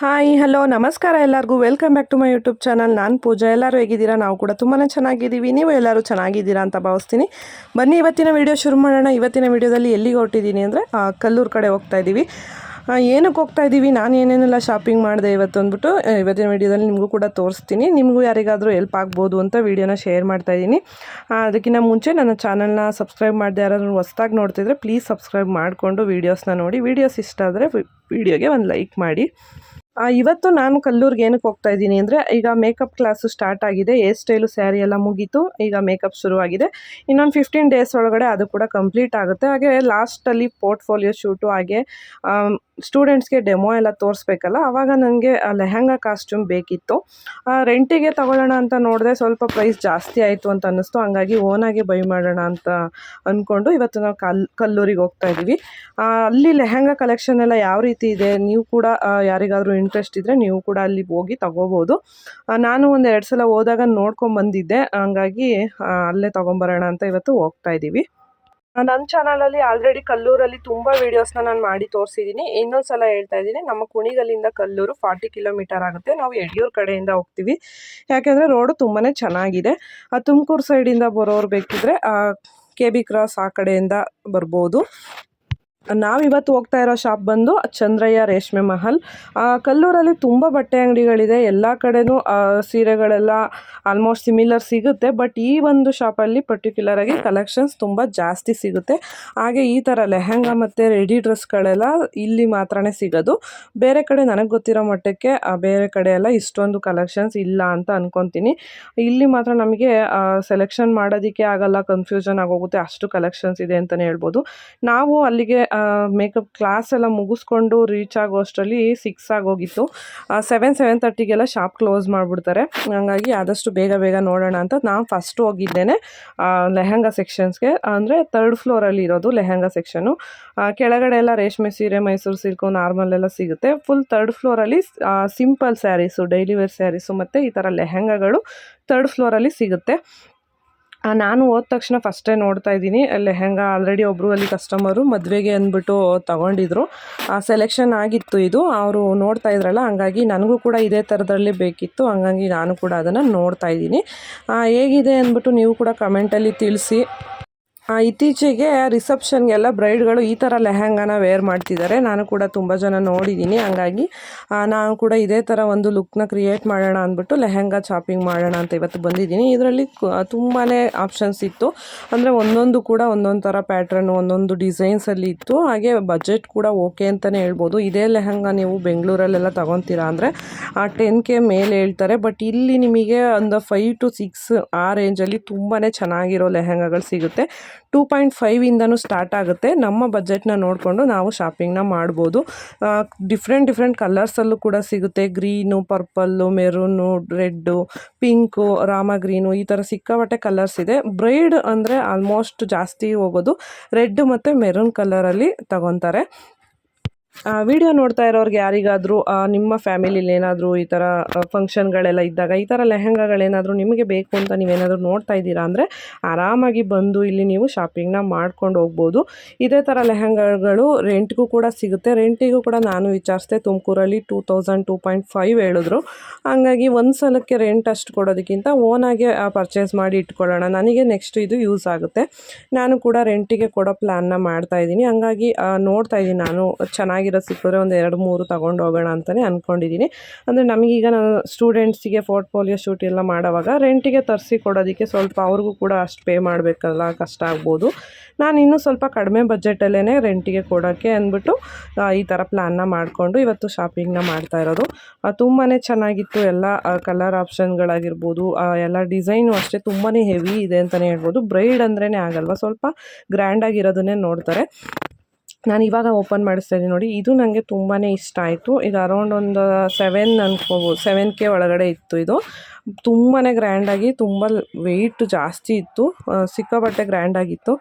Hi hello ನಮಸ್ಕಾರ ಎಲ್ಲರಿಗೂ. Welcome back to my YouTube channel ನಾನು ಪೂಜಾ. ಎಲ್ಲರೂ ಹೇಗಿದ್ದೀರಾ? ನಾವು ಕೂಡ ತುಂಬಾ ಚೆನ್ನಾಗಿದ್ದೀವಿ. ನೀವು ಎಲ್ಲರೂ ಚೆನ್ನಾಗಿದ್ದೀರಾ ಅಂತ ಭಾವಿಸ್ತೀನಿ. ಬನ್ನಿ, ಇವತ್ತಿನ ವಿಡಿಯೋ ಶುರು ಮಾಡೋಣ. ಇವತ್ತಿನ ವಿಡಿಯೋದಲ್ಲಿ ಎಲ್ಲಿಗೆ ಹೊರಟಿದ್ದೀನಿ ಅಂದರೆ ಕಲ್ಲೂರು ಕಡೆ ಹೋಗ್ತಾ ಇದ್ದೀವಿ. ಏನಕ್ಕೆ ಹೋಗ್ತಾ ಇದ್ದೀವಿ? ನಾನು ಏನೇನೆಲ್ಲ ಶಾಪಿಂಗ್ ಮಾಡಿದೆ ಇವತ್ತು ಅಂದ್ಬಿಟ್ಟು ಇವತ್ತಿನ ವೀಡಿಯೋದಲ್ಲಿ ನಿಮಗೂ ಕೂಡ ತೋರಿಸ್ತೀನಿ. ನಿಮಗೂ ಯಾರಿಗಾದರೂ ಹೆಲ್ಪ್ ಆಗ್ಬೋದು ಅಂತ ವೀಡಿಯೋನ ಶೇರ್ ಮಾಡ್ತಾ ಇದ್ದೀನಿ. ಅದಕ್ಕಿಂತ ಮುಂಚೆ ನನ್ನ ಚಾನಲ್ನ ಸಬ್ಸ್ಕ್ರೈಬ್ ಮಾಡಿದೆ ಯಾರಾದರೂ ಹೊಸ್ದಾಗಿ ನೋಡ್ತಿದ್ರೆ ಪ್ಲೀಸ್ ಸಬ್ಸ್ಕ್ರೈಬ್ ಮಾಡಿಕೊಂಡು ವೀಡಿಯೋಸ್ನ ನೋಡಿ. ವೀಡಿಯೋಸ್ ಇಷ್ಟ ಆದರೆ ವಿಡಿಯೋಗೆ ಒಂದು ಲೈಕ್ ಮಾಡಿ. ಇವತ್ತು ನಾನು ಕಲ್ಲೂರಿಗೆ ಏನಕ್ಕೆ ಹೋಗ್ತಾ ಇದ್ದೀನಿ ಅಂದರೆ ಈಗ ಮೇಕಪ್ ಕ್ಲಾಸು ಸ್ಟಾರ್ಟ್ ಆಗಿದೆ ಹೇರ್ ಸ್ಟೈಲು ಸ್ಯಾರಿ ಎಲ್ಲ ಮುಗೀತು, ಈಗ ಮೇಕಪ್ ಶುರುವಾಗಿದೆ. ಇನ್ನೊಂದು ಫಿಫ್ಟೀನ್ ಡೇಸ್ ಒಳಗಡೆ ಅದು ಕೂಡ ಕಂಪ್ಲೀಟ್ ಆಗುತ್ತೆ. ಹಾಗೆ ಲಾಸ್ಟಲ್ಲಿ ಪೋರ್ಟ್ಫೋಲಿಯೋ ಶೂಟು ಹಾಗೆ ಸ್ಟೂಡೆಂಟ್ಸ್ಗೆ ಡೆಮೋ ಎಲ್ಲ ತೋರಿಸ್ಬೇಕಲ್ಲ ಆವಾಗ ನನಗೆ ಲೆಹಂಗಾ ಕಾಸ್ಟ್ಯೂಮ್ ಬೇಕಿತ್ತು. ರೆಂಟಿಗೆ ತಗೊಳ್ಳೋಣ ಅಂತ ನೋಡಿದೆ ಸ್ವಲ್ಪ ಪ್ರೈಸ್ ಜಾಸ್ತಿ ಆಯಿತು ಅಂತ ಅನ್ನಿಸ್ತು ಹಂಗಾಗಿ ಓನಾಗೆ ಬೈ ಮಾಡೋಣ ಅಂತ ಅಂದ್ಕೊಂಡು ಇವತ್ತು ನಾವು ಕಲ್ ಕಲ್ಲೂರಿಗೆ ಹೋಗ್ತಾ ಇದ್ದೀವಿ. ಅಲ್ಲಿ ಲೆಹಂಗಾ ಕಲೆಕ್ಷನ್ ಎಲ್ಲ ಯಾವ ರೀತಿ ಇದೆ ನೀವು ಕೂಡ ಯಾರಿಗಾದರೂ ಇಂಟ್ರೆಸ್ಟ್ ಇದ್ದರೆ ನೀವು ಕೂಡ ಅಲ್ಲಿ ಹೋಗಿ ತಗೋಬೋದು. ನಾನು ಒಂದು ಎರಡು ಸಲ ಹೋದಾಗ ನೋಡ್ಕೊಂಡು ಬಂದಿದ್ದೆ ಹಂಗಾಗಿ ಆ, ಅಲ್ಲೇ ತೊಗೊಂಬರೋಣ ಅಂತ ಇವತ್ತು ಹೋಗ್ತಾ ಇದ್ದೀವಿ. ನನ್ನ ಚಾನಲಲ್ಲಿ ಆಲ್ರೆಡಿ ಕಲ್ಲೂರಲ್ಲಿ ತುಂಬ ವೀಡಿಯೋಸ್ನ ನಾನು ಮಾಡಿ ತೋರಿಸಿದ್ದೀನಿ ಇನ್ನೊಂದು ಸಲ ಹೇಳ್ತಾ ಇದ್ದೀನಿ, ನಮ್ಮ ಕುಣಿಗಲ್ಲಿಂದ ಕಲ್ಲೂರು ಫಾರ್ಟಿ ಕಿಲೋಮೀಟರ್ ಆಗುತ್ತೆ. ನಾವು ಯಡಿಯೂರು ಕಡೆಯಿಂದ ಹೋಗ್ತೀವಿ. ಯಾಕೆಂದರೆ ರೋಡು ತುಂಬಾ ಚೆನ್ನಾಗಿದೆ. ಆ, ತುಮಕೂರು ಸೈಡಿಂದ ಬರೋರು ಬೇಕಿದ್ರೆ ಕೆ ಬಿ ಕ್ರಾಸ್ ಆ ಕಡೆಯಿಂದ ಬರ್ಬೋದು. ನಾವಿವತ್ತು ಹೋಗ್ತಾ ಇರೋ ಶಾಪ್ ಬಂದು ಚಂದ್ರಯ್ಯ ರೇಷ್ಮೆ ಮಹಲ್. ಕಲ್ಲೂರಲ್ಲಿ ತುಂಬ ಬಟ್ಟೆ ಅಂಗಡಿಗಳಿದೆ. ಎಲ್ಲ ಕಡೆನೂ ಸೀರೆಗಳೆಲ್ಲ ಆಲ್ಮೋಸ್ಟ್ ಸಿಮಿಲರ್ ಸಿಗುತ್ತೆ. ಬಟ್ ಈ ಒಂದು ಶಾಪಲ್ಲಿ ಪರ್ಟಿಕ್ಯುಲರ್ ಆಗಿ ಕಲೆಕ್ಷನ್ಸ್ ತುಂಬ ಜಾಸ್ತಿ ಸಿಗುತ್ತೆ. ಹಾಗೆ ಈ ಥರ ಲೆಹೆಂಗಾ ಮತ್ತು ರೆಡಿ ಡ್ರೆಸ್ಗಳೆಲ್ಲ ಇಲ್ಲಿ ಮಾತ್ರನೇ ಸಿಗೋದು. ಬೇರೆ ಕಡೆ ನನಗೆ ಗೊತ್ತಿರೋ ಮಟ್ಟಕ್ಕೆ ಬೇರೆ ಕಡೆ ಎಲ್ಲ ಇಷ್ಟೊಂದು ಕಲೆಕ್ಷನ್ಸ್ ಇಲ್ಲ ಅಂತ ಅಂದ್ಕೊತೀನಿ ಇಲ್ಲಿ ಮಾತ್ರ ನಮಗೆ ಸೆಲೆಕ್ಷನ್ ಮಾಡೋದಕ್ಕೆ ಆಗಲ್ಲ ಕನ್ಫ್ಯೂಷನ್ ಆಗೋಗುತ್ತೆ. ಅಷ್ಟು ಕಲೆಕ್ಷನ್ಸ್ ಇದೆ ಅಂತಲೇ ಹೇಳ್ಬೋದು. ನಾವು ಅಲ್ಲಿಗೆ ಮೇಕಪ್ ಕ್ಲಾಸ್ ಎಲ್ಲ ಮುಗಿಸ್ಕೊಂಡು ರೀಚ್ ಆಗೋ ಅಷ್ಟರಲ್ಲಿ ಸಿಕ್ಸ್ ಆಗೋಗಿತ್ತು ಸೆವೆನ್ ಸೆವೆನ್ ತರ್ಟಿಗೆಲ್ಲ ಶಾಪ್ ಕ್ಲೋಸ್ ಮಾಡಿಬಿಡ್ತಾರೆ. ಹಾಗಾಗಿ ಆದಷ್ಟು ಬೇಗ ಬೇಗ ನೋಡೋಣ ಅಂತ ನಾನು ಫಸ್ಟ್ ಹೋಗಿದ್ದೇನೆ. ಲೆಹಂಗಾ ಸೆಕ್ಷನ್ಸ್ಗೆ ಅಂದರೆ ತರ್ಡ್ ಫ್ಲೋರಲ್ಲಿ ಇರೋದು ಲೆಹಂಗಾ ಸೆಕ್ಷನು ಕೆಳಗಡೆ ಎಲ್ಲ ರೇಷ್ಮೆ ಸೀರೆ, ಮೈಸೂರು ಸಿಲ್ಕು ನಾರ್ಮಲ್ ಎಲ್ಲ ಸಿಗುತ್ತೆ. Full third ಫ್ಲೋರಲ್ಲಿ simple sarees daily wear sarees ಮತ್ತು ಈ ಥರ ಲೆಹಂಗಾಗಳು ತರ್ಡ್ ಫ್ಲೋರಲ್ಲಿ ಸಿಗುತ್ತೆ. ನಾನು ಹೋದ ತಕ್ಷಣ ಫಸ್ಟೇ ನೋಡ್ತಾ ಇದ್ದೀನಿ. ಲೆಹಂಗಾ ಆಲ್ರೆಡಿ ಒಬ್ಬರು ಅಲ್ಲಿ ಕಸ್ಟಮರು ಮದುವೆಗೆ ಅಂದ್ಬಿಟ್ಟು ತಗೊಂಡಿದ್ರು. ಸೆಲೆಕ್ಷನ್ ಆಗಿತ್ತು ಇದು. ಅವರು ನೋಡ್ತಾ ಇದ್ರಲ್ಲ ಹಂಗಾಗಿ ನನಗೂ ಕೂಡ ಇದೇ ಥರದಲ್ಲಿ ಬೇಕಿತ್ತು. ಹಂಗಾಗಿ ನಾನು ಕೂಡ ಅದನ್ನು ನೋಡ್ತಾ ಇದ್ದೀನಿ. ಆ, ಹೇಗಿದೆ ಅಂದ್ಬಿಟ್ಟು ನೀವು ಕೂಡ ಕಮೆಂಟಲ್ಲಿ ತಿಳಿಸಿ. ಆ, ಇತ್ತೀಚೆಗೆ ರಿಸೆಪ್ಷನ್ಗೆಲ್ಲ ಬ್ರೈಡ್ಗಳು ಈ ಥರ ಲೆಹಂಗಾನ ವೇರ್ ಮಾಡ್ತಿದ್ದಾರೆ. ನಾನು ಕೂಡ ತುಂಬ ಜನ ನೋಡಿದ್ದೀನಿ ಹಂಗಾಗಿ ನಾನು ಕೂಡ ಇದೇ ಥರ ಒಂದು ಲುಕ್ನ ಕ್ರಿಯೇಟ್ ಮಾಡೋಣ ಅಂದ್ಬಿಟ್ಟು ಲೆಹಂಗಾ ಶಾಪಿಂಗ್ ಮಾಡೋಣ ಅಂತ ಇವತ್ತು ಬಂದಿದ್ದೀನಿ. ಇದರಲ್ಲಿ ತುಂಬಾ ಆಪ್ಷನ್ಸ್ ಇತ್ತು. ಅಂದರೆ ಒಂದೊಂದು ಕೂಡ ಒಂದೊಂದು ಥರ ಪ್ಯಾಟ್ರನ್ನು, ಒಂದೊಂದು ಡಿಸೈನ್ಸಲ್ಲಿ ಇತ್ತು. ಹಾಗೆ ಬಜೆಟ್ ಕೂಡ ಓಕೆ ಅಂತಲೇ ಹೇಳ್ಬೋದು. ಇದೇ ಲೆಹಂಗಾ ನೀವು ಬೆಂಗಳೂರಲ್ಲೆಲ್ಲ ತೊಗೊತೀರಾ ಅಂದರೆ ಟೆನ್ ಕೆ ಮೇಲೆ ಹೇಳ್ತಾರೆ. ಬಟ್ ಇಲ್ಲಿ ನಿಮಗೆ ಒಂದು ಫೈವ್ ಟು ಸಿಕ್ಸ್ ಆ ರೇಂಜಲ್ಲಿ ತುಂಬಾ ಚೆನ್ನಾಗಿರೋ ಲೆಹಂಗಾಗಳು ಸಿಗುತ್ತೆ. ಟೂ ಪಾಯಿಂಟ್ ಫೈವಿಂದನೂ ಸ್ಟಾರ್ಟ್ ಆಗುತ್ತೆ. ನಮ್ಮ ಬಜೆಟ್ನ ನೋಡಿಕೊಂಡು ನಾವು ಶಾಪಿಂಗ್ನ ಮಾಡ್ಬೋದು. ಡಿಫ್ರೆಂಟ್ ಡಿಫ್ರೆಂಟ್ ಕಲರ್ಸಲ್ಲೂ ಕೂಡ ಸಿಗುತ್ತೆ. Green purple maroon red pink Rama green ಈ ಥರ ಸಿಕ್ಕಾಪಟ್ಟೆ ಕಲರ್ಸ್ ಇದೆ. ಬ್ರೈಡ್ ಅಂದರೆ ಆಲ್ಮೋಸ್ಟ್ ಜಾಸ್ತಿ ಹೋಗೋದು. ರೆಡ್ ಮತ್ತು ಮೆರೂನ್ ಕಲರಲ್ಲಿ ತಗೊತಾರೆ. ವಿಡಿಯೋ ನೋಡ್ತಾ ಇರೋರಿಗೆ ಯಾರಿಗಾದರೂ ನಿಮ್ಮ ಫ್ಯಾಮಿಲಿಲಿ ಏನಾದರೂ ಈ ಥರ ಫಂಕ್ಷನ್ಗಳೆಲ್ಲ ಇದ್ದಾಗ, ಈ ಥರ ಲೆಹಂಗಾಗಳೇನಾದರೂ ನಿಮಗೆ ಬೇಕು ಅಂತ ನೀವೇನಾದರೂ ನೋಡ್ತಾ ಇದ್ದೀರಾ ಅಂದರೆ ಆರಾಮಾಗಿ ಬಂದು ಇಲ್ಲಿ ನೀವು ಶಾಪಿಂಗ್ನ ಮಾಡ್ಕೊಂಡು ಹೋಗ್ಬೋದು. ಇದೇ ಥರ ಲೆಹಂಗಾಗಳು ರೆಂಟ್ಗೂ ಕೂಡ ಸಿಗುತ್ತೆ. ರೆಂಟಿಗೂ ಕೂಡ ನಾನು ವಿಚಾರಿಸಿದೆ, ತುಮಕೂರಲ್ಲಿ two thousand two point five ಹೇಳಿದ್ರು. ಹಂಗಾಗಿ ಒಂದು ಸಲಕ್ಕೆ ರೆಂಟ್ ಅಷ್ಟು ಕೊಡೋದಕ್ಕಿಂತ ಓನಾಗೆ ಪರ್ಚೇಸ್ ಮಾಡಿ ಇಟ್ಕೊಳ್ಳೋಣ. ನನಗೆ ನೆಕ್ಸ್ಟ್ ಇದು ಯೂಸ್ ಆಗುತ್ತೆ. ನಾನು ಕೂಡ ರೆಂಟಿಗೆ ಕೊಡೋ ಪ್ಲ್ಯಾನ್ನ ಮಾಡ್ತಾ ಇದ್ದೀನಿ. ಹಂಗಾಗಿ ನೋಡ್ತಾ ಇದ್ದೀನಿ ನಾನು. ಚೆನ್ನಾಗಿರೋ ಸಿಕ್ಕಿದ್ರೆ ಒಂದು ಎರಡು ಮೂರು ತೊಗೊಂಡು ಹೋಗೋಣ ಅಂತಲೇ ಅಂದ್ಕೊಂಡಿದ್ದೀನಿ ಅಂದರೆ ನಮಗೀಗ ನಾನು ಸ್ಟೂಡೆಂಟ್ಸಿಗೆ ಪೋರ್ಟ್ಫೋಲಿಯೋ ಶೂಟ್ ಎಲ್ಲ ಮಾಡೋವಾಗ ರೆಂಟಿಗೆ ತರಿಸಿ ಕೊಡೋದಕ್ಕೆ ಸ್ವಲ್ಪ ಅವ್ರಿಗೂ ಕೂಡ ಅಷ್ಟು ಪೇ ಮಾಡಬೇಕಲ್ಲ, ಕಷ್ಟ ಆಗ್ಬೋದು. ನಾನು ಇನ್ನೂ ಸ್ವಲ್ಪ ಕಡಿಮೆ ಬಜೆಟಲ್ಲೇ ರೆಂಟಿಗೆ ಕೊಡೋಕ್ಕೆ ಅಂದ್ಬಿಟ್ಟು ಈ ಥರ ಪ್ಲ್ಯಾನ್ನ ಮಾಡಿಕೊಂಡು ಇವತ್ತು ಶಾಪಿಂಗ್ನ ಮಾಡ್ತಾ ಇರೋದು. ತುಂಬಾ ಚೆನ್ನಾಗಿತ್ತು ಎಲ್ಲ ಕಲರ್ ಆಪ್ಷನ್ಗಳಾಗಿರ್ಬೋದು ಎಲ್ಲ ಡಿಸೈನು ಅಷ್ಟೇ ತುಂಬಾ ಹೆವಿ ಇದೆ ಅಂತಲೇ ಹೇಳ್ಬೋದು. ಬ್ರೈಡ್ ಅಂದ್ರೇ ಆಗಲ್ವ? ಸ್ವಲ್ಪ ಗ್ರ್ಯಾಂಡಾಗಿರೋದನ್ನೇ ನೋಡ್ತಾರೆ. ನಾನು ಇವಾಗ ಓಪನ್ ಮಾಡಿಸ್ತಾ ಇದ್ದೀನಿ ನೋಡಿ. ಇದು ನನಗೆ ತುಂಬಾ ಇಷ್ಟ ಆಯಿತು. ಇದು ಅರೌಂಡ್ ಒಂದು ಸೆವೆನ್ ಅನ್ಕೋಬೋದು ಸೆವೆನ್ ಕೆ ಒಳಗಡೆ ಇತ್ತು ಇದು. ತುಂಬಾ ಗ್ರ್ಯಾಂಡಾಗಿ ತುಂಬ ವೆಯ್ಟ್ ಜಾಸ್ತಿ ಇತ್ತು. ಸಿಕ್ಕಾಬಟ್ಟೆ ಗ್ರ್ಯಾಂಡಾಗಿತ್ತು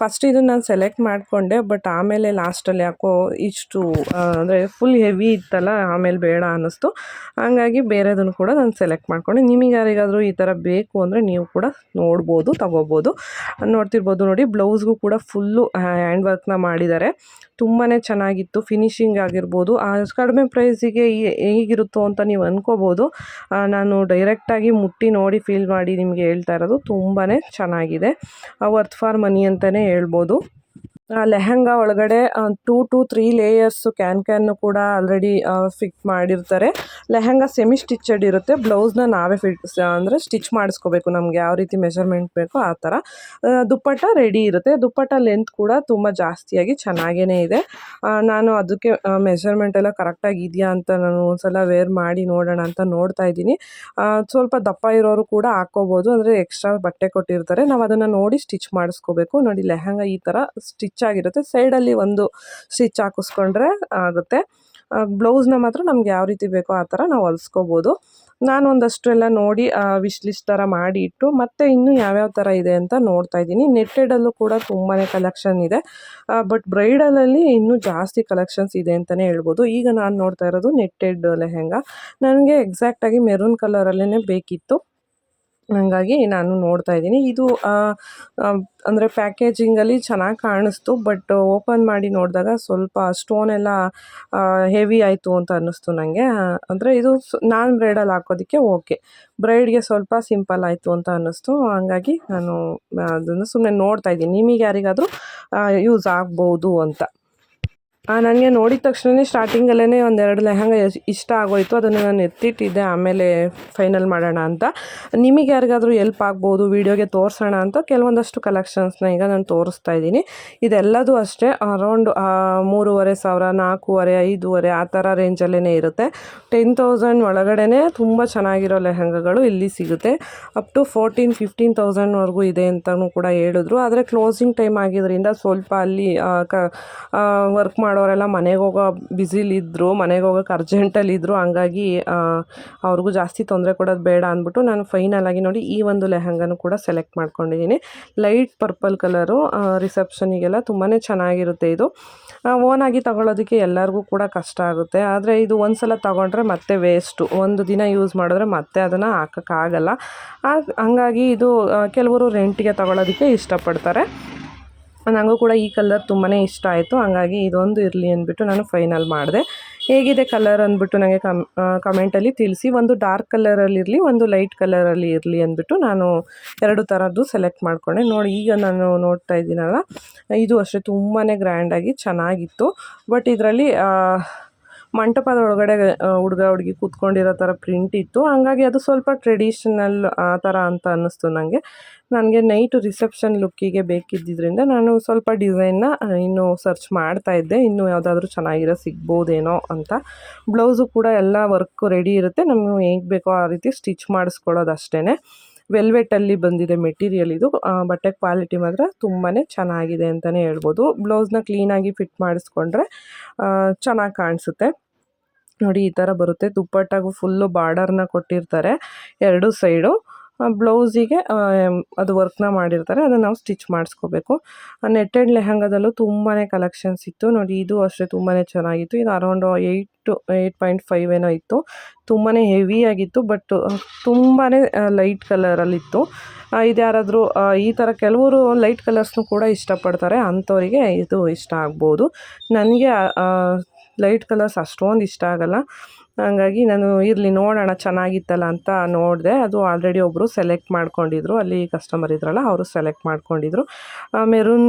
ಫಸ್ಟ್ ಇದನ್ನು ನಾನು ಸೆಲೆಕ್ಟ್ ಮಾಡಿಕೊಂಡೆ ಬಟ್ ಆಮೇಲೆ ಲಾಸ್ಟಲ್ಲಿ ಯಾಕೋ ಇಷ್ಟು ಅಂದರೆ ಫುಲ್ ಹೆವಿ ಇತ್ತಲ್ಲ, ಆಮೇಲೆ ಬೇಡ ಅನ್ನಿಸ್ತು. ಹಾಗಾಗಿ ಬೇರೆದನ್ನು ಕೂಡ ನಾನು ಸೆಲೆಕ್ಟ್ ಮಾಡಿಕೊಂಡೆ. ನಿಮಗೆ ಯಾರಿಗಾದರೂ ಈ ಥರ ಬೇಕು ಅಂದರೆ ನೀವು ಕೂಡ ನೋಡ್ಬೋದು, ತಗೋಬೋದು. ನೋಡ್ತಿರ್ಬೋದು ನೋಡಿ ಬ್ಲೌಸ್ಗೂ ಕೂಡ ಫುಲ್ಲು ಹ್ಯಾಂಡ್ ವರ್ಕ್ನ ಮಾಡಿದ್ದಾರೆ. ತುಂಬಾ ಚೆನ್ನಾಗಿತ್ತು ಫಿನಿಶಿಂಗ್ ಆಗಿರ್ಬೋದು. ಕಡಿಮೆ ಪ್ರೈಸಿಗೆ ಹೇಗಿರುತ್ತೋ ಅಂತ ನೀವು ಅಂದ್ಕೋಬೋದು ನಾನು ಡೈರೆಕ್ಟಾಗಿ ಮುಟ್ಟಿ ನೋಡಿ ಫೀಲ್ ಮಾಡಿ ನಿಮಗೆ ಹೇಳ್ತಾ ಇರೋದು ತುಂಬಾ ಚೆನ್ನಾಗಿದೆ. ವರ್ತ್ ಫಾರ್ ಮನಿ ಅಂತಲೇ ಹೇಳ್ಬೋದು. ಲೆಹಂಗಾ ಒಳಗಡೆ two to three layers can can ಕೂಡ ಆಲ್ರೆಡಿ ಫಿಟ್ ಮಾಡಿರ್ತಾರೆ. ಲೆಹಂಗಾ ಸೆಮಿ ಸ್ಟಿಚ್ಚಡ್ ಇರುತ್ತೆ ಬ್ಲೌಸ್ನ ನಾವೇ ಫಿಟ್ ಅಂದರೆ ಸ್ಟಿಚ್ ಮಾಡಿಸ್ಕೋಬೇಕು ನಮ್ಗೆ. ಯಾವ ರೀತಿ ಮೆಷರ್ಮೆಂಟ್ ಬೇಕೋ ಆ ಥರ. ದುಪ್ಪಟ್ಟ ರೆಡಿ ಇರುತ್ತೆ. ದುಪ್ಪಟ್ಟ ಲೆಂತ್ ಕೂಡ ತುಂಬ ಜಾಸ್ತಿಯಾಗಿ ಚೆನ್ನಾಗೇ ಇದೆ. ನಾನು ಅದಕ್ಕೆ ಮೆಷರ್ಮೆಂಟ್ ಎಲ್ಲ ಕರೆಕ್ಟಾಗಿ ಇದೆಯಾ ಅಂತ ನಾನು ಒಂದ್ಸಲ ವೇರ್ ಮಾಡಿ ನೋಡೋಣ ಅಂತ ನೋಡ್ತಾ ಇದ್ದೀನಿ. ಸ್ವಲ್ಪ ದಪ್ಪ ಇರೋರು ಕೂಡ ಹಾಕ್ಕೋಬೋದು. ಅಂದರೆ ಎಕ್ಸ್ಟ್ರಾ ಬಟ್ಟೆ ಕೊಟ್ಟಿರ್ತಾರೆ. ನಾವು ಅದನ್ನು ನೋಡಿ ಸ್ಟಿಚ್ ಮಾಡಿಸ್ಕೋಬೇಕು. ನೋಡಿ ಲೆಹಂಗಾ ಈ ಥರ ಸ್ಟಿಚ್ ಆಗಿರುತ್ತೆ ಸೈಡಲ್ಲಿ ಒಂದು ಸ್ಟಿಚ್ ಹಾಕಿಸ್ಕೊಂಡ್ರೆ ಆಗುತ್ತೆ. ಬ್ಲೌಸ್ನ ಮಾತ್ರ ನಮ್ಗೆ ಯಾವ ರೀತಿ ಬೇಕೋ ಆ ಥರ ನಾವು ಹೊಲ್ಸ್ಕೋಬೋದು. ನಾನು ಒಂದಷ್ಟು ಎಲ್ಲ ನೋಡಿ ವಿಶ್ ಲಿಸ್ಟ್ ಥರ ಮಾಡಿ ಇಟ್ಟು ಮತ್ತು ಇನ್ನೂ ಯಾವ್ಯಾವ ಥರ ಇದೆ ಅಂತ ನೋಡ್ತಾ ಇದ್ದೀನಿ. ನೆಟ್ಟೆಡಲ್ಲೂ ಕೂಡ ತುಂಬಾ ಕಲೆಕ್ಷನ್ ಇದೆ. ಬಟ್ ಬ್ರೈಡಲಲ್ಲಿ ಇನ್ನೂ ಜಾಸ್ತಿ ಕಲೆಕ್ಷನ್ಸ್ ಇದೆ ಅಂತಲೇ ಹೇಳ್ಬೋದು. ಈಗ ನಾನು ನೋಡ್ತಾ ಇರೋದು ನೆಟ್ಟೆಡ್ ಲೆಹೆಂಗ. ನನಗೆ ಎಕ್ಸಾಕ್ಟಾಗಿ ಮೆರೂನ್ ಕಲರಲ್ಲೇ ಬೇಕಿತ್ತು. ಹಾಗಾಗಿ ನಾನು ನೋಡ್ತಾ ಇದ್ದೀನಿ. ಇದು ಅಂದರೆ ಪ್ಯಾಕೇಜಿಂಗಲ್ಲಿ ಚೆನ್ನಾಗಿ ಕಾಣಿಸ್ತು ಬಟ್ ಓಪನ್ ಮಾಡಿ ನೋಡಿದಾಗ ಸ್ವಲ್ಪ ಸ್ಟೋನ್ ಎಲ್ಲ ಹೆವಿ ಆಯಿತು ಅಂತ ಅನ್ನಿಸ್ತು ನನಗೆ ಅಂದರೆ ಇದು ನಾನ್ ಬ್ರೈಡಲ್ಲಿ ಹಾಕೋದಕ್ಕೆ ಓಕೆ ಬ್ರೈಡ್ಗೆ ಸ್ವಲ್ಪ ಸಿಂಪಲ್ ಆಯಿತು ಅಂತ ಅನ್ನಿಸ್ತು. ಹಂಗಾಗಿ ನಾನು ಅದನ್ನು ಸುಮ್ಮನೆ ನೋಡ್ತಾ ಇದ್ದೀನಿ. ನಿಮಗೆ ಯಾರಿಗಾದರೂ ಯೂಸ್ ಆಗ್ಬೋದು ಅಂತ. ನನಗೆ ನೋಡಿದ ತಕ್ಷಣವೇ ಸ್ಟಾರ್ಟಿಂಗಲ್ಲೇ ಒಂದೆರಡು ಲೆಹಂಗ ಇಷ್ಟ ಆಗೋಯ್ತು. ಅದನ್ನು ನಾನು ಎತ್ತಿಟ್ಟಿದ್ದೆ. ಆಮೇಲೆ ಫೈನಲ್ ಮಾಡೋಣ ಅಂತ. ನಿಮಗೆ ಯಾರಿಗಾದರೂ ಎಲ್ಪ್ ಆಗ್ಬೋದು ವೀಡಿಯೋಗೆ ತೋರಿಸೋಣ ಅಂತ ಕೆಲವೊಂದಷ್ಟು ಕಲೆಕ್ಷನ್ಸ್ನ ಈಗ ನಾನು ತೋರಿಸ್ತಾ ಇದ್ದೀನಿ. ಇದೆಲ್ಲದೂ ಅಷ್ಟೇ ಅರೌಂಡ್ ಮೂರುವರೆ ಸಾವಿರ, ನಾಲ್ಕೂವರೆ, ಐದೂವರೆ, ಆ ಥರ ರೇಂಜಲ್ಲೇ ಇರುತ್ತೆ. ಟೆನ್ ತೌಸಂಡ್ ಒಳಗಡೆ ತುಂಬ ಚೆನ್ನಾಗಿರೋ ಲೆಹಂಗಗಳು ಇಲ್ಲಿ ಸಿಗುತ್ತೆ. ಅಪ್ ಟು ಫೋರ್ಟೀನ್ ಫಿಫ್ಟೀನ್ ತೌಸಂಡ್ವರೆಗೂ ಇದೆ ಅಂತಲೂ ಕೂಡ ಹೇಳಿದ್ರು. ಆದರೆ ಕ್ಲೋಸಿಂಗ್ ಟೈಮ್ ಆಗಿದ್ದರಿಂದ ಸ್ವಲ್ಪ ಅಲ್ಲಿ ಕ ವರ್ಕ್ ಮಾಡೋರೆಲ್ಲ ಮನೆಗೆ ಹೋಗೋ ಬ್ಯುಸಿಲಿದ್ದರು ಮನೆಗೆ ಹೋಗೋಕೆ ಅರ್ಜೆಂಟಲ್ಲಿದ್ದರು ಹಂಗಾಗಿ ಅವ್ರಿಗೂ ಜಾಸ್ತಿ ತೊಂದರೆ ಕೊಡೋದು ಬೇಡ ಅಂದ್ಬಿಟ್ಟು ನಾನು ಫೈನಲ್ ಆಗಿ ನೋಡಿ ಈ ಒಂದು ಲೆಹಂಗನೂ ಕೂಡ ಸೆಲೆಕ್ಟ್ ಮಾಡ್ಕೊಂಡಿದ್ದೀನಿ. ಲೈಟ್ ಪರ್ಪಲ್ ಕಲರು ರಿಸೆಪ್ಷನಿಗೆಲ್ಲ ತುಂಬಾ ಚೆನ್ನಾಗಿರುತ್ತೆ ಇದು. ಓನಾಗಿ ತಗೊಳ್ಳೋದಕ್ಕೆ ಎಲ್ಲರಿಗೂ ಕೂಡ ಕಷ್ಟ ಆಗುತ್ತೆ. ಆದರೆ ಇದು ಒಂದು ಸಲ ತಗೊಂಡ್ರೆ ಮತ್ತೆ ವೇಸ್ಟು ಒಂದು ದಿನ ಯೂಸ್ ಮಾಡಿದ್ರೆ ಮತ್ತೆ ಅದನ್ನು ಹಾಕೋಕ್ಕಾಗಲ್ಲ ಹಾಗ್- ಹಂಗಾಗಿ ಇದು ಕೆಲವರು ರೆಂಟಿಗೆ ತಗೊಳ್ಳೋದಕ್ಕೆ ಇಷ್ಟಪಡ್ತಾರೆ. ನನಗೂ ಕೂಡ ಈ ಕಲರ್ ತುಂಬಾ ಇಷ್ಟ ಆಯಿತು. ಹಂಗಾಗಿ ಇದೊಂದು ಇರಲಿ ಅಂದ್ಬಿಟ್ಟು ನಾನು ಫೈನಲ್ ಮಾಡಿದೆ. ಹೇಗಿದೆ ಕಲರ್ ಅಂದ್ಬಿಟ್ಟು ನನಗೆ ಕಮ್ ಕಮೆಂಟಲ್ಲಿ ತಿಳಿಸಿ. ಒಂದು ಡಾರ್ಕ್ ಕಲರಲ್ಲಿರಲಿ ಒಂದು ಲೈಟ್ ಕಲರಲ್ಲಿ ಇರಲಿ ಅಂದ್ಬಿಟ್ಟು ನಾನು ಎರಡು ಥರದ್ದು ಸೆಲೆಕ್ಟ್ ಮಾಡ್ಕೊಂಡೆ. ನೋಡಿ, ಈಗ ನಾನು ನೋಡ್ತಾ ಇದ್ದೀನಲ್ಲ, ಇದು ಅಷ್ಟೇ ತುಂಬಾ ಗ್ರ್ಯಾಂಡಾಗಿ ಚೆನ್ನಾಗಿತ್ತು. ಬಟ್ ಇದರಲ್ಲಿ ಮಂಟಪದ ಒಳಗಡೆ ಹುಡುಗ, ಹುಡುಗಿ ಕೂತ್ಕೊಂಡಿರೋ ಥರ ಪ್ರಿಂಟ್ ಇತ್ತು. ಹಂಗಾಗಿ ಅದು ಸ್ವಲ್ಪ ಟ್ರೆಡಿಷನಲ್ ಆ ಥರ ಅಂತ ಅನ್ನಿಸ್ತು ನನಗೆ ನನಗೆ ನೈಟು ರಿಸೆಪ್ಷನ್ ಲುಕ್ಕಿಗೆ ಬೇಕಿದ್ದಿದ್ದರಿಂದ ನಾನು ಸ್ವಲ್ಪ ಡಿಸೈನ್ನ ಇನ್ನೂ ಸರ್ಚ್ ಮಾಡ್ತಾ ಇದ್ದೆ. ಇನ್ನೂ ಯಾವುದಾದ್ರೂ ಚೆನ್ನಾಗಿರೋ ಸಿಗ್ಬೋದೇನೋ ಅಂತ. ಬ್ಲೌಸು ಕೂಡ ಎಲ್ಲ ವರ್ಕು ರೆಡಿ ಇರುತ್ತೆ. ನಮಗೆ ಹೇಗೆ ಬೇಕೋ ಆ ರೀತಿ ಸ್ಟಿಚ್ ಮಾಡಿಸ್ಕೊಳ್ಳೋದು ಅಷ್ಟೇ ವೆಲ್ವೆಟಲ್ಲಿ ಬಂದಿದೆ ಮೆಟೀರಿಯಲ್ ಇದು. ಬಟ್ಟೆ ಕ್ವಾಲಿಟಿ ಮಾತ್ರ ತುಂಬಾ ಚೆನ್ನಾಗಿದೆ ಅಂತಲೇ ಹೇಳ್ಬೋದು. ಬ್ಲೌಸ್ನ ಕ್ಲೀನಾಗಿ ಫಿಟ್ ಮಾಡಿಸ್ಕೊಂಡ್ರೆ ಚೆನ್ನಾಗಿ ಕಾಣಿಸುತ್ತೆ. ನೋಡಿ, ಈ ಥರ ಬರುತ್ತೆ. ದುಪ್ಪಟ್ಟಾಗೂ ಫುಲ್ಲು ಬಾರ್ಡರ್ನ ಕೊಟ್ಟಿರ್ತಾರೆ. ಎರಡು ಸೈಡು ಬ್ಲೌಸಿಗೆ ಅದು ವರ್ಕ್ನ ಮಾಡಿರ್ತಾರೆ. ಅದನ್ನು ನಾವು ಸ್ಟಿಚ್ ಮಾಡಿಸ್ಕೋಬೇಕು. ನೆಟ್ಟೆಡ್ ಲೆಹಂಗಾದಲ್ಲೂ ತುಂಬಾ ಕಲೆಕ್ಷನ್ಸ್ ಇತ್ತು. ನೋಡಿ, ಇದು ಅಷ್ಟೇ ತುಂಬಾ ಚೆನ್ನಾಗಿತ್ತು. ಇದು around eight eight point five ಏನೋ ಇತ್ತು. ತುಂಬಾ ಹೆವಿ ಆಗಿತ್ತು, ಬಟ್ ತುಂಬಾ ಲೈಟ್ ಕಲರಲ್ಲಿತ್ತು ಇದು ಯಾರಾದರೂ ಈ ಥರ ಕೆಲವರು ಲೈಟ್ ಕಲರ್ಸ್ನು ಕೂಡ ಇಷ್ಟಪಡ್ತಾರೆ. ಅಂಥವರಿಗೆ ಇದು ಇಷ್ಟ ಆಗ್ಬೋದು. ನನಗೆ ಲೈಟ್ ಕಲರ್ಸ್ ಅಷ್ಟೊಂದು ಇಷ್ಟ ಆಗಲ್ಲ. ಹಂಗಾಗಿ ನಾನು ಇರಲಿ ನೋಡೋಣ ಚೆನ್ನಾಗಿತ್ತಲ್ಲ ಅಂತ ನೋಡಿದೆ. ಅದು ಆಲ್ರೆಡಿ ಒಬ್ಬರು ಸೆಲೆಕ್ಟ್ ಮಾಡ್ಕೊಂಡಿದ್ರು. ಅಲ್ಲಿ ಕಸ್ಟಮರ್ ಇದ್ರಲ್ಲ, ಅವರು ಸೆಲೆಕ್ಟ್ ಮಾಡ್ಕೊಂಡಿದ್ರು. ಮೆರೂನ್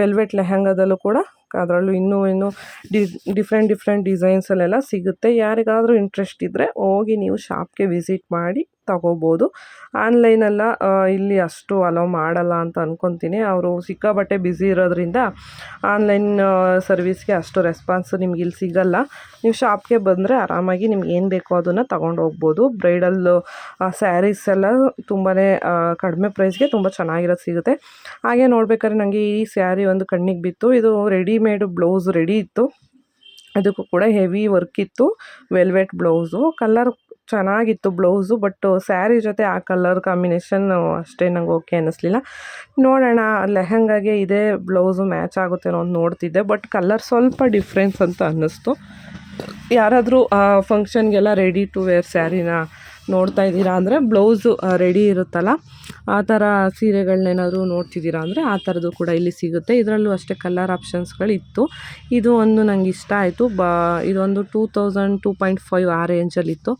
ವೆಲ್ವೆಟ್ ಲೆಹಂಗಾದಲ್ಲೂ ಕೂಡ ಅದರಲ್ಲೂ ಇನ್ನೂ ಇನ್ನೂ ಡಿ ಡಿಫ್ರೆಂಟ್ ಡಿಫ್ರೆಂಟ್ ಡಿಸೈನ್ಸಲ್ಲೆಲ್ಲ ಸಿಗುತ್ತೆ. ಯಾರಿಗಾದರೂ ಇಂಟ್ರೆಸ್ಟ್ ಇದ್ದರೆ ಹೋಗಿ ನೀವು ಶಾಪ್ಗೆ ವಿಸಿಟ್ ಮಾಡಿ ತಗೋಬೋದು. ಆನ್ಲೈನೆಲ್ಲ ಇಲ್ಲಿ ಅಷ್ಟು ಅಲೋ ಮಾಡಲ್ಲ ಅಂತ ಅಂದ್ಕೊತೀನಿ ಅವರು ಸಿಕ್ಕಾಬಟ್ಟೆ ಬ್ಯುಸಿ ಇರೋದ್ರಿಂದ ಆನ್ಲೈನ್ ಸರ್ವಿಸ್ಗೆ ಅಷ್ಟು ರೆಸ್ಪಾನ್ಸ್ ನಿಮ್ಗೆ ಇಲ್ಲಿ ಸಿಗಲ್ಲ. ನೀವು ಶಾಪ್ಗೆ ಬಂದರೆ ಆರಾಮಾಗಿ ನಿಮ್ಗೆ ಏನು ಬೇಕೋ ಅದನ್ನು ತಗೊಂಡು ಹೋಗ್ಬೋದು. ಬ್ರೈಡಲ್ಲು ಸ್ಯಾರೀಸ್ ಎಲ್ಲ ತುಂಬಾ ಕಡಿಮೆ ಪ್ರೈಸ್ಗೆ ತುಂಬ ಚೆನ್ನಾಗಿರೋದು ಸಿಗುತ್ತೆ. ಹಾಗೆ ನೋಡ್ಬೇಕಾದ್ರೆ ನನಗೆ ಈ ಸ್ಯಾರಿ ಒಂದು ಕಣ್ಣಿಗೆ ಬಿತ್ತು. ಇದು ರೆಡಿಮೇಡ್ ಬ್ಲೌಸ್ ರೆಡಿ ಇತ್ತು. ಅದಕ್ಕೂ ಕೂಡ ಹೆವಿ ವರ್ಕ್ ಇತ್ತು. ವೆಲ್ವೆಟ್ ಬ್ಲೌಸು ಕಲರ್ ಚೆನ್ನಾಗಿತ್ತು ಬ್ಲೌಸು ಬಟ್ ಸ್ಯಾರಿ ಜೊತೆ ಆ ಕಲರ್ ಕಾಂಬಿನೇಷನ್ ಅಷ್ಟೇ ನಂಗೆ ಓಕೆ ಅನ್ನಿಸ್ಲಿಲ್ಲ. ನೋಡೋಣ, ಲೆಹಂಗಾಗೆ ಇದೇ ಬ್ಲೌಸು ಮ್ಯಾಚ್ ಆಗುತ್ತೇನೋ ಅಂತ ನೋಡ್ತಿದ್ದೆ ಬಟ್ ಕಲರ್ ಸ್ವಲ್ಪ ಡಿಫ್ರೆನ್ಸ್ ಅಂತ ಅನ್ನಿಸ್ತು. ಯಾರಾದರೂ ಫಂಕ್ಷನ್ಗೆಲ್ಲ ರೆಡಿ ಟು ವೇರ್ ಸ್ಯಾರಿನ ನೋಡ್ತಾ ಇದ್ದೀರಾ ಅಂದರೆ ಬ್ಲೌಸು ರೆಡಿ ಇರುತ್ತಲ್ಲ. ಆ ಥರ ಸೀರೆಗಳನ್ನೇನಾದರೂ ನೋಡ್ತಿದ್ದೀರಾ ಅಂದರೆ ಆ ಥರದ್ದು ಕೂಡ ಇಲ್ಲಿ ಸಿಗುತ್ತೆ. ಇದರಲ್ಲೂ ಅಷ್ಟೇ ಕಲರ್ ಆಪ್ಷನ್ಸ್ಗಳಿತ್ತು ಇದು ಒಂದು ನನಗೆ ಇಷ್ಟ ಆಯಿತು. ಬ, ಇದೊಂದು two thousand two point five ಆ ರೇಂಜಲ್ಲಿತ್ತು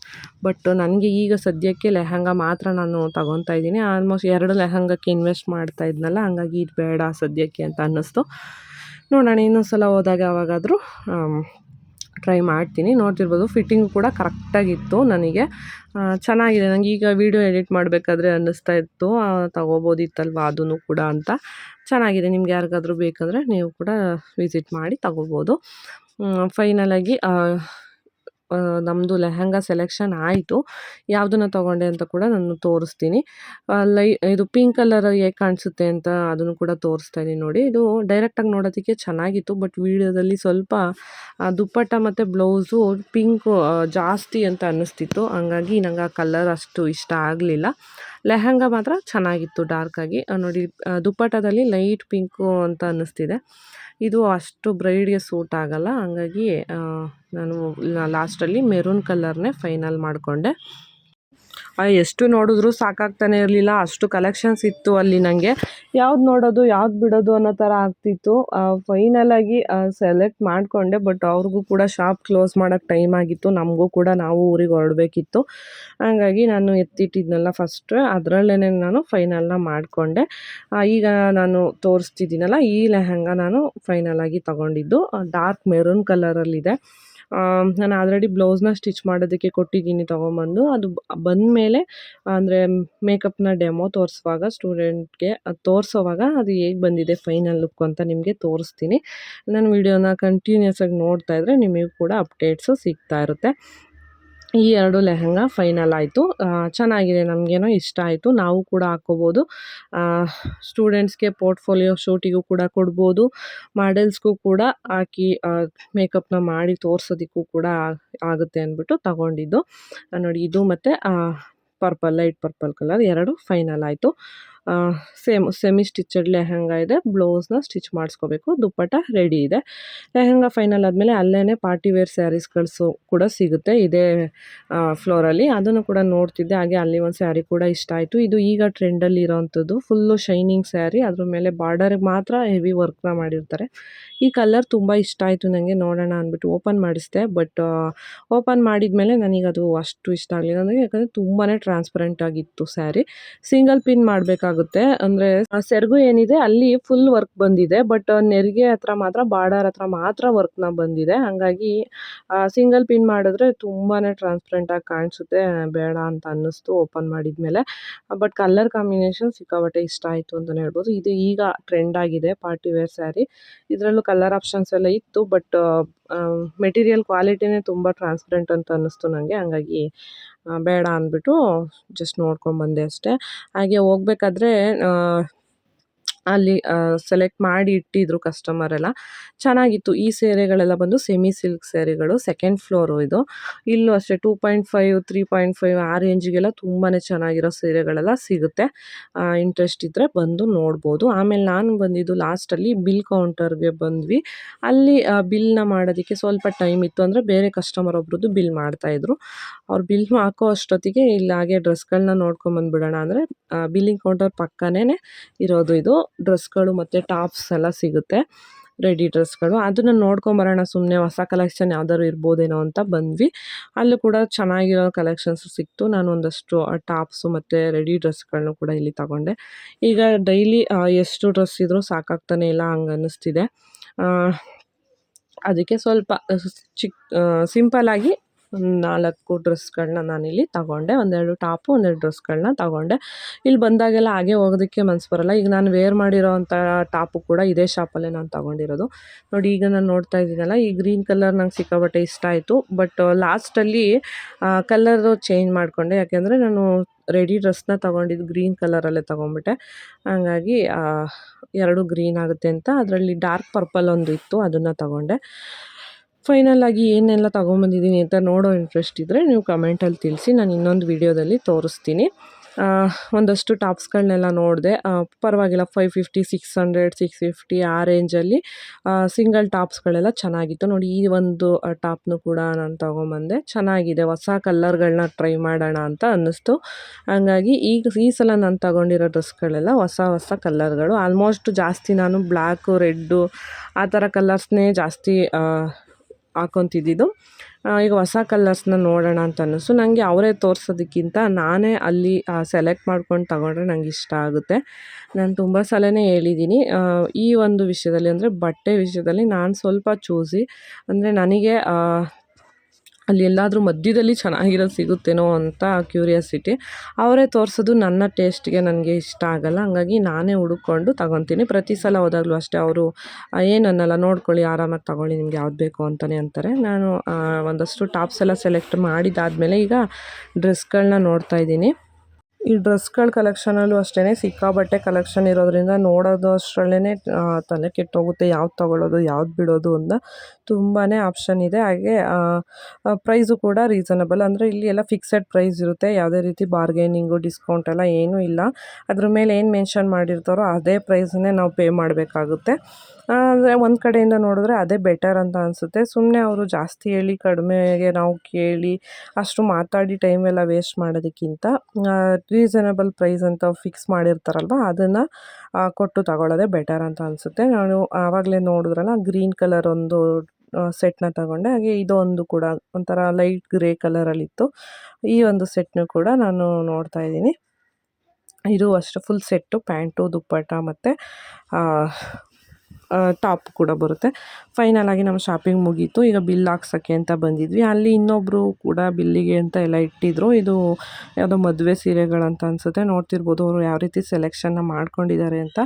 ಬಟ್ ನನಗೆ ಈಗ ಸದ್ಯಕ್ಕೆ ಲೆಹಂಗಾ ಮಾತ್ರ ನಾನು ತಗೊತಾ ಇದ್ದೀನಿ. ಆಲ್ಮೋಸ್ಟ್ ಎರಡು ಲೆಹಂಗಕ್ಕೆ ಇನ್ವೆಸ್ಟ್ ಮಾಡ್ತಾ ಇದ್ನಲ್ಲ, ಹಂಗಾಗಿ ಇದು ಬೇಡ ಸದ್ಯಕ್ಕೆ ಅಂತ ಅನ್ನಿಸ್ತು. ನೋಡೋಣ ಇನ್ನೊಂದು ಸಲ ಹೋದಾಗ ಯಾವಾಗಾದರೂ ಟ್ರೈ ಮಾಡ್ತೀನಿ. ನೋಡ್ತಿರ್ಬೋದು ಫಿಟ್ಟಿಂಗ್ ಕೂಡ ಕರೆಕ್ಟಾಗಿತ್ತು ನನಗೆ. ಚೆನ್ನಾಗಿದೆ. ನನಗೆ ಈಗ ವೀಡಿಯೋ ಎಡಿಟ್ ಮಾಡಬೇಕಾದ್ರೆ ಅನ್ನಿಸ್ತಾ ಇತ್ತು. ತಗೋಬೋದಿತ್ತಲ್ವ? ಅದೂ ಕೂಡ ಅಂತ. ಚೆನ್ನಾಗಿದೆ. ನಿಮ್ಗೆ ಯಾರಿಗಾದರೂ ಬೇಕಂದರೆ ನೀವು ಕೂಡ ವಿಸಿಟ್ ಮಾಡಿ ತಗೋಬೋದು. ಫೈನಲಾಗಿ ನಮ್ಮದು ಲೆಹಂಗಾ ಸೆಲೆಕ್ಷನ್ ಆಯಿತು. ಯಾವುದನ್ನು ತೊಗೊಂಡೆ ಅಂತ ಕೂಡ ನಾನು ತೋರಿಸ್ತೀನಿ. ಲೈ, ಇದು ಪಿಂಕ್ ಕಲರ್ ಹೇಗೆ ಕಾಣಿಸುತ್ತೆ ಅಂತ ಅದನ್ನು ಕೂಡ ತೋರಿಸ್ತಾ ಇದ್ದೀನಿ ನೋಡಿ. ಇದು ಡೈರೆಕ್ಟಾಗಿ ನೋಡೋದಕ್ಕೆ ಚೆನ್ನಾಗಿತ್ತು, ಬಟ್ ವೀಡಿಯೋದಲ್ಲಿ ಸ್ವಲ್ಪ ದುಪ್ಪಟ್ಟ ಮತ್ತು ಬ್ಲೌಸು ಪಿಂಕು ಜಾಸ್ತಿ ಅಂತ ಅನ್ನಿಸ್ತಿತ್ತು. ಹಂಗಾಗಿ ನಂಗೆ ಆ ಕಲರ್ ಅಷ್ಟು ಇಷ್ಟ ಆಗಲಿಲ್ಲ. ಲೆಹಂಗಾ ಮಾತ್ರ ಚೆನ್ನಾಗಿತ್ತು ಡಾರ್ಕಾಗಿ ನೋಡಿ ದುಪ್ಪಟ್ಟದಲ್ಲಿ ಲೈಟ್ ಪಿಂಕು ಅಂತ ಅನ್ನಿಸ್ತಿದೆ. ಇದು ಅಷ್ಟು ಬ್ರೈಡ್ಗೆ ಸೂಟ್ ಆಗೋಲ್ಲ. ಹಂಗಾಗಿ ನಾನು ಲಾಸ್ಟಲ್ಲಿ ಮೆರೂನ್ ಕಲರ್ನೇ ಫೈನಲ್ ಮಾಡಿಕೊಂಡೆ. ಎಷ್ಟು ನೋಡಿದ್ರು ಸಾಕಾಗ್ತಾನೆ ಇರಲಿಲ್ಲ, ಅಷ್ಟು ಕಲೆಕ್ಷನ್ಸ್ ಇತ್ತು ಅಲ್ಲಿ ನನಗೆ ಯಾವ್ದು ನೋಡೋದು, ಯಾವ್ದು ಬಿಡೋದು ಅನ್ನೋ ಥರ ಆಗ್ತಿತ್ತು. ಫೈನಲಾಗಿ ಸೆಲೆಕ್ಟ್ ಮಾಡಿಕೊಂಡೆ ಬಟ್ ಅವ್ರಿಗೂ ಕೂಡ ಶಾಪ್ ಕ್ಲೋಸ್ ಮಾಡೋಕ್ಕೆ ಟೈಮ್ ಆಗಿತ್ತು. ನಮಗೂ ಕೂಡ ನಾವು ಊರಿಗೆ ಹೊರಡಬೇಕಿತ್ತು. ಹಾಗಾಗಿ ನಾನು ಎತ್ತಿಟ್ಟಿದ್ನಲ್ಲ ಫಸ್ಟ್ ಅದರಲ್ಲೇ ನಾನು ಫೈನಲ್ನ ಮಾಡಿಕೊಂಡೆ. ಈಗ ನಾನು ತೋರಿಸ್ತಿದ್ದೀನಲ್ಲ, ಈ ಲೆಹಂಗಾ ನಾನು ಫೈನಲಾಗಿ ತಗೊಂಡಿದ್ದು. ಡಾರ್ಕ್ ಮೆರೂನ್ ಕಲರಲ್ಲಿದೆ ನಾನು ಆಲ್ರೆಡಿ ಬ್ಲೌಸ್ನ ಸ್ಟಿಚ್ ಮಾಡೋದಕ್ಕೆ ಕೊಟ್ಟಿದ್ದೀನಿ ತೊಗೊಂಬಂದು. ಅದು ಬಂದಮೇಲೆ, ಅಂದರೆ ಮೇಕಪ್ನ ಡೆಮೋ ತೋರಿಸುವಾಗ ಸ್ಟೂಡೆಂಟ್ಗೆ ಅದು ತೋರಿಸೋವಾಗ ಅದು ಹೇಗೆ ಬಂದಿದೆ ಫೈನಲ್ ಲುಕ್ ಅಂತ ನಿಮಗೆ ತೋರಿಸ್ತೀನಿ. ನಾನು ವಿಡಿಯೋನ ಕಂಟಿನ್ಯೂಸ್ ಆಗಿ ನೋಡ್ತಾ ಇದ್ದರೆ ನಿಮಗೂ ಕೂಡ ಅಪ್ಡೇಟ್ಸು ಸಿಗ್ತಾ ಇರುತ್ತೆ. ಈ ಎರಡು ಲೆಹಂಗಾ ಫೈನಲ್ ಆಯಿತು. ಚೆನ್ನಾಗಿದೆ, ನಮಗೇನೋ ಇಷ್ಟ ಆಯಿತು. ನಾವು ಕೂಡ ಹಾಕ್ಕೋಬೋದು. ಸ್ಟೂಡೆಂಟ್ಸ್ಗೆ ಪೋರ್ಟ್ಫೋಲಿಯೋ ಶೂಟಿಗೂ ಕೂಡ ಕೊಡ್ಬೋದು. ಮಾಡೆಲ್ಸ್ಗೂ ಕೂಡ ಹಾಕಿ ಮೇಕಪ್ನ ಮಾಡಿ ತೋರ್ಸೋದಕ್ಕೂ ಕೂಡ ಆಗುತ್ತೆ ಅಂದ್ಬಿಟ್ಟು ತಗೊಂಡಿದ್ದು. ನೋಡಿ, ಇದು ಮತ್ತು ಪರ್ಪಲ್, ಲೈಟ್ ಪರ್ಪಲ್ ಕಲರ್ ಎರಡು ಫೈನಲ್ ಆಯಿತು. ಸೇಮ್ ಸೆಮಿ ಸ್ಟಿಚಡ್ ಲೆಹಂಗಾ ಇದೆ. ಬ್ಲೌಸ್ನ ಸ್ಟಿಚ್ ಮಾಡಿಸ್ಕೋಬೇಕು. ದುಪ್ಪಟ್ಟ ರೆಡಿ ಇದೆ. ಲೆಹಂಗಾ ಫೈನಲ್ ಆದಮೇಲೆ ಅಲ್ಲೇ ಪಾರ್ಟಿ ವೇರ್ ಸ್ಯಾರೀಸ್ಗಳು ಕೂಡ ಸಿಗುತ್ತೆ. ಇದೇ ಫ್ಲೋರಲ್ಲಿ ಅದನ್ನು ಕೂಡ ನೋಡ್ತಿದ್ದೆ. ಹಾಗೆ ಅಲ್ಲಿ ಒಂದು ಸ್ಯಾರಿ ಕೂಡ ಇಷ್ಟ ಆಯಿತು. ಇದು ಈಗ ಟ್ರೆಂಡಲ್ಲಿ ಇರೋವಂಥದ್ದು ಫುಲ್ಲು ಶೈನಿಂಗ್ ಸ್ಯಾರಿ ಅದ್ರ ಮೇಲೆ ಬಾರ್ಡರ್ಗೆ ಮಾತ್ರ ಹೆವಿ ವರ್ಕ್ನ ಮಾಡಿರ್ತಾರೆ. ಈ ಕಲರ್ ತುಂಬ ಇಷ್ಟ ಆಯಿತು ನನಗೆ ನೋಡೋಣ ಅಂದ್ಬಿಟ್ಟು ಓಪನ್ ಮಾಡಿಸಿದೆ. ಬಟ್ ಓಪನ್ ಮಾಡಿದ್ಮೇಲೆ ನನಗೆ ಅದು ಅಷ್ಟು ಇಷ್ಟ ಆಗಲಿಲ್ಲ. ನನಗೆ ಯಾಕಂದರೆ ತುಂಬಾ ಟ್ರಾನ್ಸ್ಪರೆಂಟ್ ಆಗಿತ್ತು ಸ್ಯಾರಿ ಸಿಂಗಲ್ ಪಿನ್ ಮಾಡಬೇಕಾಗುತ್ತೆ. ಅಂದರೆ ಸೆರಗು ಏನಿದೆ, ಅಲ್ಲಿ ಫುಲ್ ವರ್ಕ್ ಬಂದಿದೆ. ಬಟ್ ನೆರಿಗೆ ಹತ್ರ ಮಾತ್ರ ಬಾರ್ಡರ್ ಹತ್ರ ಮಾತ್ರ ವರ್ಕ್ನ ಬಂದಿದೆ. ಹಾಗಾಗಿ ಸಿಂಗಲ್ ಪಿನ್ ಮಾಡಿದ್ರೆ ತುಂಬಾ ಟ್ರಾನ್ಸ್ಪರೆಂಟಾಗಿ ಕಾಣಿಸುತ್ತೆ. ಬೇಡ ಅಂತ ಅನ್ನಿಸ್ತು ಓಪನ್ ಮಾಡಿದ್ಮೇಲೆ. ಬಟ್ ಕಲರ್ ಕಾಂಬಿನೇಷನ್ ಸಿಕ್ಕಾಪಟ್ಟೆ ಇಷ್ಟ ಆಯಿತು ಅಂತಲೇ ಹೇಳ್ಬೋದು. ಇದು ಈಗ ಟ್ರೆಂಡ್ ಆಗಿದೆ ಪಾರ್ಟಿ ವೇರ್ ಸ್ಯಾರಿ ಇದರಲ್ಲೂ ಕಲರ್ ಆಪ್ಷನ್ಸ್ ಎಲ್ಲ ಇತ್ತು. ಬಟ್ ಮೆಟೀರಿಯಲ್ ಕ್ವಾಲಿಟಿನೇ ತುಂಬ ಟ್ರಾನ್ಸ್ಪರೆಂಟ್ ಅಂತ ಅನ್ನಿಸ್ತು ನನಗೆ ಹಂಗಾಗಿ ಬೇಡ ಅಂದ್ಬಿಟ್ಟು ಜಸ್ಟ್ ನೋಡ್ಕೊಂಡು ಬಂದೆ ಅಷ್ಟೇ. ಹಾಗೆ ಹೋಗ್ಬೇಕಾದ್ರೆ ಅಲ್ಲಿ ಸೆಲೆಕ್ಟ್ ಮಾಡಿ ಇಟ್ಟಿದ್ರು ಕಸ್ಟಮರ್ ಎಲ್ಲ. ಚೆನ್ನಾಗಿತ್ತು. ಈ ಸೀರೆಗಳೆಲ್ಲ ಬಂದು ಸೆಮಿ ಸಿಲ್ಕ್ ಸೀರೆಗಳು ಸೆಕೆಂಡ್ ಫ್ಲೋರು ಇದು. ಇಲ್ಲೂ ಅಷ್ಟೇ two point five three point five ಆ ರೇಂಜಿಗೆಲ್ಲ ತುಂಬಾ ಚೆನ್ನಾಗಿರೋ ಸೀರೆಗಳೆಲ್ಲ ಸಿಗುತ್ತೆ. ಇಂಟ್ರೆಸ್ಟ್ ಇದ್ದರೆ ಬಂದು ನೋಡ್ಬೋದು. ಆಮೇಲೆ ನಾನು ಬಂದಿದ್ದು ಲಾಸ್ಟಲ್ಲಿ ಬಿಲ್ ಕೌಂಟರ್ಗೆ ಬಂದ್ವಿ. ಅಲ್ಲಿ ಬಿಲ್ನ ಮಾಡೋದಕ್ಕೆ ಸ್ವಲ್ಪ ಟೈಮ್ ಇತ್ತು ಅಂದರೆ ಬೇರೆ ಕಸ್ಟಮರ್ ಒಬ್ರದ್ದು ಬಿಲ್ ಮಾಡ್ತಾಯಿದ್ರು ಅವ್ರು ಬಿಲ್ ಹಾಕೋ ಅಷ್ಟೊತ್ತಿಗೆ ಇಲ್ಲಿ, ಹಾಗೆ ಡ್ರೆಸ್ಗಳನ್ನ ನೋಡ್ಕೊಂಬಂದ್ಬಿಡೋಣ ಅಂದರೆ ಬಿಲ್ಲಿಂಗ್ ಕೌಂಟರ್ ಪಕ್ಕನೇ ಇರೋದು ಇದು. ಡ್ರೆಸ್ಗಳು ಮತ್ತು ಟಾಪ್ಸ್ ಎಲ್ಲ ಸಿಗುತ್ತೆ. ರೆಡಿ ಡ್ರೆಸ್ಗಳು. ಅದನ್ನು ನೋಡ್ಕೊಂಬರೋಣ ಸುಮ್ಮನೆ ಹೊಸ ಕಲೆಕ್ಷನ್ ಯಾವ್ದಾದ್ರು ಇರ್ಬೋದೇನೋ ಅಂತ ಬಂದ್ವಿ. ಅಲ್ಲೂ ಕೂಡ ಚೆನ್ನಾಗಿರೋ ಕಲೆಕ್ಷನ್ಸ್ ಸಿಕ್ತು. ನಾನು ಒಂದಷ್ಟು ಟಾಪ್ಸು ಮತ್ತು ರೆಡಿ ಡ್ರೆಸ್ಗಳನ್ನೂ ಕೂಡ ಇಲ್ಲಿ ತಗೊಂಡೆ. ಈಗ ಡೈಲಿ ಎಷ್ಟು ಡ್ರೆಸ್ ಇದ್ರೂ ಸಾಕಾಗ್ತಾನೆ ಇಲ್ಲ ಹಂಗೆ ಅನ್ನಿಸ್ತಿದೆ. ಅದಕ್ಕೆ ಸ್ವಲ್ಪ ಚಿಕ್ಕ ಸಿಂಪಲ್ಲಾಗಿ ನಾಲ್ಕು ಡ್ರೆಸ್ಗಳನ್ನ ನಾನಿಲ್ಲಿ ತಗೊಂಡೆ. ಒಂದೆರಡು ಟಾಪು, ಒಂದೆರಡು ಡ್ರೆಸ್ಗಳನ್ನ ತಗೊಂಡೆ. ಇಲ್ಲಿ ಬಂದಾಗೆಲ್ಲ ಹಾಗೆ ಹೋಗೋದಕ್ಕೆ ಮನಸ್ಸು ಬರಲ್ಲ. ಈಗ ನಾನು ವೇರ್ ಮಾಡಿರೋವಂಥ ಟಾಪು ಕೂಡ ಇದೇ ಶಾಪಲ್ಲೇ ನಾನು ತಗೊಂಡಿರೋದು. ನೋಡಿ, ಈಗ ನಾನು ನೋಡ್ತಾ ಇದ್ದೀನಲ್ಲ, ಈ ಗ್ರೀನ್ ಕಲರ್ ನಂಗೆ ಸಿಕ್ಕಾಬಟ್ಟೆ ಇಷ್ಟ ಆಯಿತು. ಬಟ್ ಲಾಸ್ಟಲ್ಲಿ ಕಲರು ಚೇಂಜ್ ಮಾಡಿಕೊಂಡೆ. ಯಾಕೆಂದರೆ ನಾನು ರೆಡಿ ಡ್ರೆಸ್ನ ತೊಗೊಂಡಿದ್ದು ಗ್ರೀನ್ ಕಲರಲ್ಲೇ ತೊಗೊಂಬಿಟ್ಟೆ. ಹಾಗಾಗಿ ಎರಡು ಗ್ರೀನ್ ಆಗುತ್ತೆ ಅಂತ. ಅದರಲ್ಲಿ ಡಾರ್ಕ್ ಪರ್ಪಲ್ ಒಂದು ಇತ್ತು, ಅದನ್ನು ತಗೊಂಡೆ. ಫೈನಲ್ ಆಗಿ ಏನೆಲ್ಲ ತೊಗೊಂಬಂದಿದ್ದೀನಿ ಅಂತ ನೋಡೋ ಇಂಟ್ರೆಸ್ಟ್ ಇದ್ದರೆ ನೀವು ಕಮೆಂಟಲ್ಲಿ ತಿಳಿಸಿ, ನಾನು ಇನ್ನೊಂದು ವೀಡಿಯೋದಲ್ಲಿ ತೋರಿಸ್ತೀನಿ. ಒಂದಷ್ಟು ಟಾಪ್ಸ್ಗಳನ್ನೆಲ್ಲ ನೋಡಿದೆ. ಪರವಾಗಿಲ್ಲ five fifty six hundred six fifty ಆ ರೇಂಜಲ್ಲಿ ಸಿಂಗಲ್ ಟಾಪ್ಸ್ಗಳೆಲ್ಲ ಚೆನ್ನಾಗಿತ್ತು. ನೋಡಿ, ಈ ಒಂದು ಟಾಪ್ನು ಕೂಡ ನಾನು ತೊಗೊಂಬಂದೆ. ಚೆನ್ನಾಗಿದೆ, ಹೊಸ ಕಲ್ಲರ್ಗಳನ್ನ ಟ್ರೈ ಮಾಡೋಣ ಅಂತ ಅನ್ನಿಸ್ತು. ಹಂಗಾಗಿ ಈಗ ಈ ಸಲ ನಾನು ತಗೊಂಡಿರೋ ಡ್ರೆಸ್ಗಳೆಲ್ಲ ಹೊಸ ಹೊಸ ಕಲ್ಲರ್ಗಳು ಆಲ್ಮೋಸ್ಟ್ ಜಾಸ್ತಿ ನಾನು ಬ್ಲ್ಯಾಕು ರೆಡ್ಡು ಆ ಥರ ಕಲರ್ಸ್ನೇ ಜಾಸ್ತಿ ಹಾಕೊತಿದ್ದಿದ್ದು. ಈಗ ಹೊಸ ಕಲರ್ಸ್ನ ನೋಡೋಣ ಅಂತ ಅನ್ನಿಸ್ತು. ನನಗೆ ಅವರೇ ತೋರಿಸೋದಕ್ಕಿಂತ ನಾನೇ ಅಲ್ಲಿ ಸೆಲೆಕ್ಟ್ ಮಾಡ್ಕೊಂಡು ತಗೊಂಡ್ರೆ ನಂಗೆ ಇಷ್ಟ ಆಗುತ್ತೆ. ನಾನು ತುಂಬ ಸಲನೇ ಹೇಳಿದ್ದೀನಿ. ಈ ಒಂದು ವಿಷಯದಲ್ಲಿ ಅಂದರೆ ಬಟ್ಟೆ ವಿಷಯದಲ್ಲಿ ನಾನು ಸ್ವಲ್ಪ ಚೂಸಿ ಅಂದರೆ ನನಗೆ ಅಲ್ಲಿ ಎಲ್ಲಾದರೂ ಮಧ್ಯದಲ್ಲಿ ಚೆನ್ನಾಗಿರೋದು ಸಿಗುತ್ತೇನೋ ಅಂತ ಕ್ಯೂರಿಯಾಸಿಟಿ ಅವರೇ ತೋರಿಸೋದು ನನ್ನ ಟೇಸ್ಟ್ಗೆ ನನಗೆ ಇಷ್ಟ ಆಗಲ್ಲ. ಹಂಗಾಗಿ ನಾನೇ ಹುಡುಕೊಂಡು ತಗೊತೀನಿ ಪ್ರತಿ ಸಲ ಹೋದಾಗಲೂ ಅಷ್ಟೇ ಅವರು ಏನನ್ನಲ್ಲ, ನೋಡ್ಕೊಳ್ಳಿ, ಆರಾಮಾಗಿ ತಗೊಳ್ಳಿ, ನಿಮ್ಗೆ ಯಾವ್ದು ಬೇಕು? ಅಂತಲೇ ಅಂತಾರೆ. ನಾನು ಒಂದಷ್ಟು ಟಾಪ್ಸ್ ಎಲ್ಲ ಸೆಲೆಕ್ಟ್ ಮಾಡಿದಾದಮೇಲೆ ಈಗ ಡ್ರೆಸ್ಗಳನ್ನ ನೋಡ್ತಾ ಇದ್ದೀನಿ. ಈ ಡ್ರೆಸ್ಗಳ ಕಲೆಕ್ಷನಲ್ಲೂ ಅಷ್ಟೇ ಸಿಕ್ಕಾಬಟ್ಟೆ ಕಲೆಕ್ಷನ್ ಇರೋದ್ರಿಂದ ನೋಡೋದು ಅಷ್ಟರಲ್ಲೇ ತಲೆ ಕೆಟ್ಟೋಗುತ್ತೆ, ಯಾವ್ದು ತಗೊಳ್ಳೋದು ಯಾವ್ದು ಬಿಡೋದು ಅಂತ ತುಂಬಾ ಆಪ್ಷನ್ ಇದೆ. ಹಾಗೆ ಪ್ರೈಸು ಕೂಡ ರೀಸನಬಲ್. ಅಂದರೆ ಇಲ್ಲಿ ಎಲ್ಲ ಫಿಕ್ಸೆಡ್ ಪ್ರೈಸ್ ಇರುತ್ತೆ, ಯಾವುದೇ ರೀತಿ ಬಾರ್ಗೇನಿಂಗು, ಡಿಸ್ಕೌಂಟ್ ಎಲ್ಲ ಏನೂ ಇಲ್ಲ. ಅದ್ರ ಮೇಲೆ ಏನು ಮೆನ್ಷನ್ ಮಾಡಿರ್ತಾರೋ ಅದೇ ಪ್ರೈಸನ್ನೇ ನಾವು ಪೇ ಮಾಡಬೇಕಾಗುತ್ತೆ. ಅಂದರೆ ಒಂದು ಕಡೆಯಿಂದ ನೋಡಿದ್ರೆ ಅದೇ ಬೆಟರ್ ಅಂತ ಅನಿಸುತ್ತೆ. ಸುಮ್ಮನೆ ಅವರು ಜಾಸ್ತಿ ಹೇಳಿ, ಕಡಿಮೆಗೆ ನಾವು ಕೇಳಿ ಅಷ್ಟು ಮಾತಾಡಿ ಟೈಮ್ ಎಲ್ಲ ವೇಸ್ಟ್ ಮಾಡೋದಕ್ಕಿಂತ ರೀಸನಬಲ್ ಪ್ರೈಸ್ ಅಂತ ಫಿಕ್ಸ್ ಮಾಡಿರ್ತಾರಲ್ವ, ಅದನ್ನು ಕೊಟ್ಟು ತಗೊಳ್ಳೋದೇ ಬೆಟರ್ ಅಂತ ಅನಿಸುತ್ತೆ. ನಾನು ಆವಾಗಲೇ ನೋಡಿದ್ರಲ್ಲ ಗ್ರೀನ್ ಕಲರ್ ಒಂದು ಸೆಟ್ನ ತಗೊಂಡೆ. ಹಾಗೆ ಇದೊಂದು ಕೂಡ, ಒಂಥರ ಲೈಟ್ ಗ್ರೇ ಕಲರಲ್ಲಿತ್ತು ಈ ಒಂದು ಸೆಟ್ನು ಕೂಡ ನಾನು ನೋಡ್ತಾ ಇದ್ದೀನಿ. ಇದು ಅಷ್ಟು ಫುಲ್ ಸೆಟ್ಟು ಪ್ಯಾಂಟು ದುಪ್ಪಟ್ಟ ಮತ್ತು ಟಾಪ್ ಕೂಡ ಬರುತ್ತೆ. ಫೈನಲ್ ಆಗಿ ನಮ್ಮ ಶಾಪಿಂಗ್ ಮುಗೀತು. ಈಗ ಬಿಲ್ ಹಾಕ್ಸೋಕ್ಕೆ ಅಂತ ಬಂದಿದ್ವಿ. ಅಲ್ಲಿ ಇನ್ನೊಬ್ಬರು ಕೂಡ ಬಿಲ್ಲಿಗೆ ಅಂತ ಎಲ್ಲ ಇಟ್ಟಿದ್ರು. ಇದು ಯಾವುದೋ ಮದುವೆ ಸೀರೆಗಳಂತ ಅನಿಸುತ್ತೆ. ನೋಡ್ತಿರ್ಬೋದು ಅವರು ಯಾವ ರೀತಿ ಸೆಲೆಕ್ಷನ್ನ ಮಾಡ್ಕೊಂಡಿದ್ದಾರೆ ಅಂತ.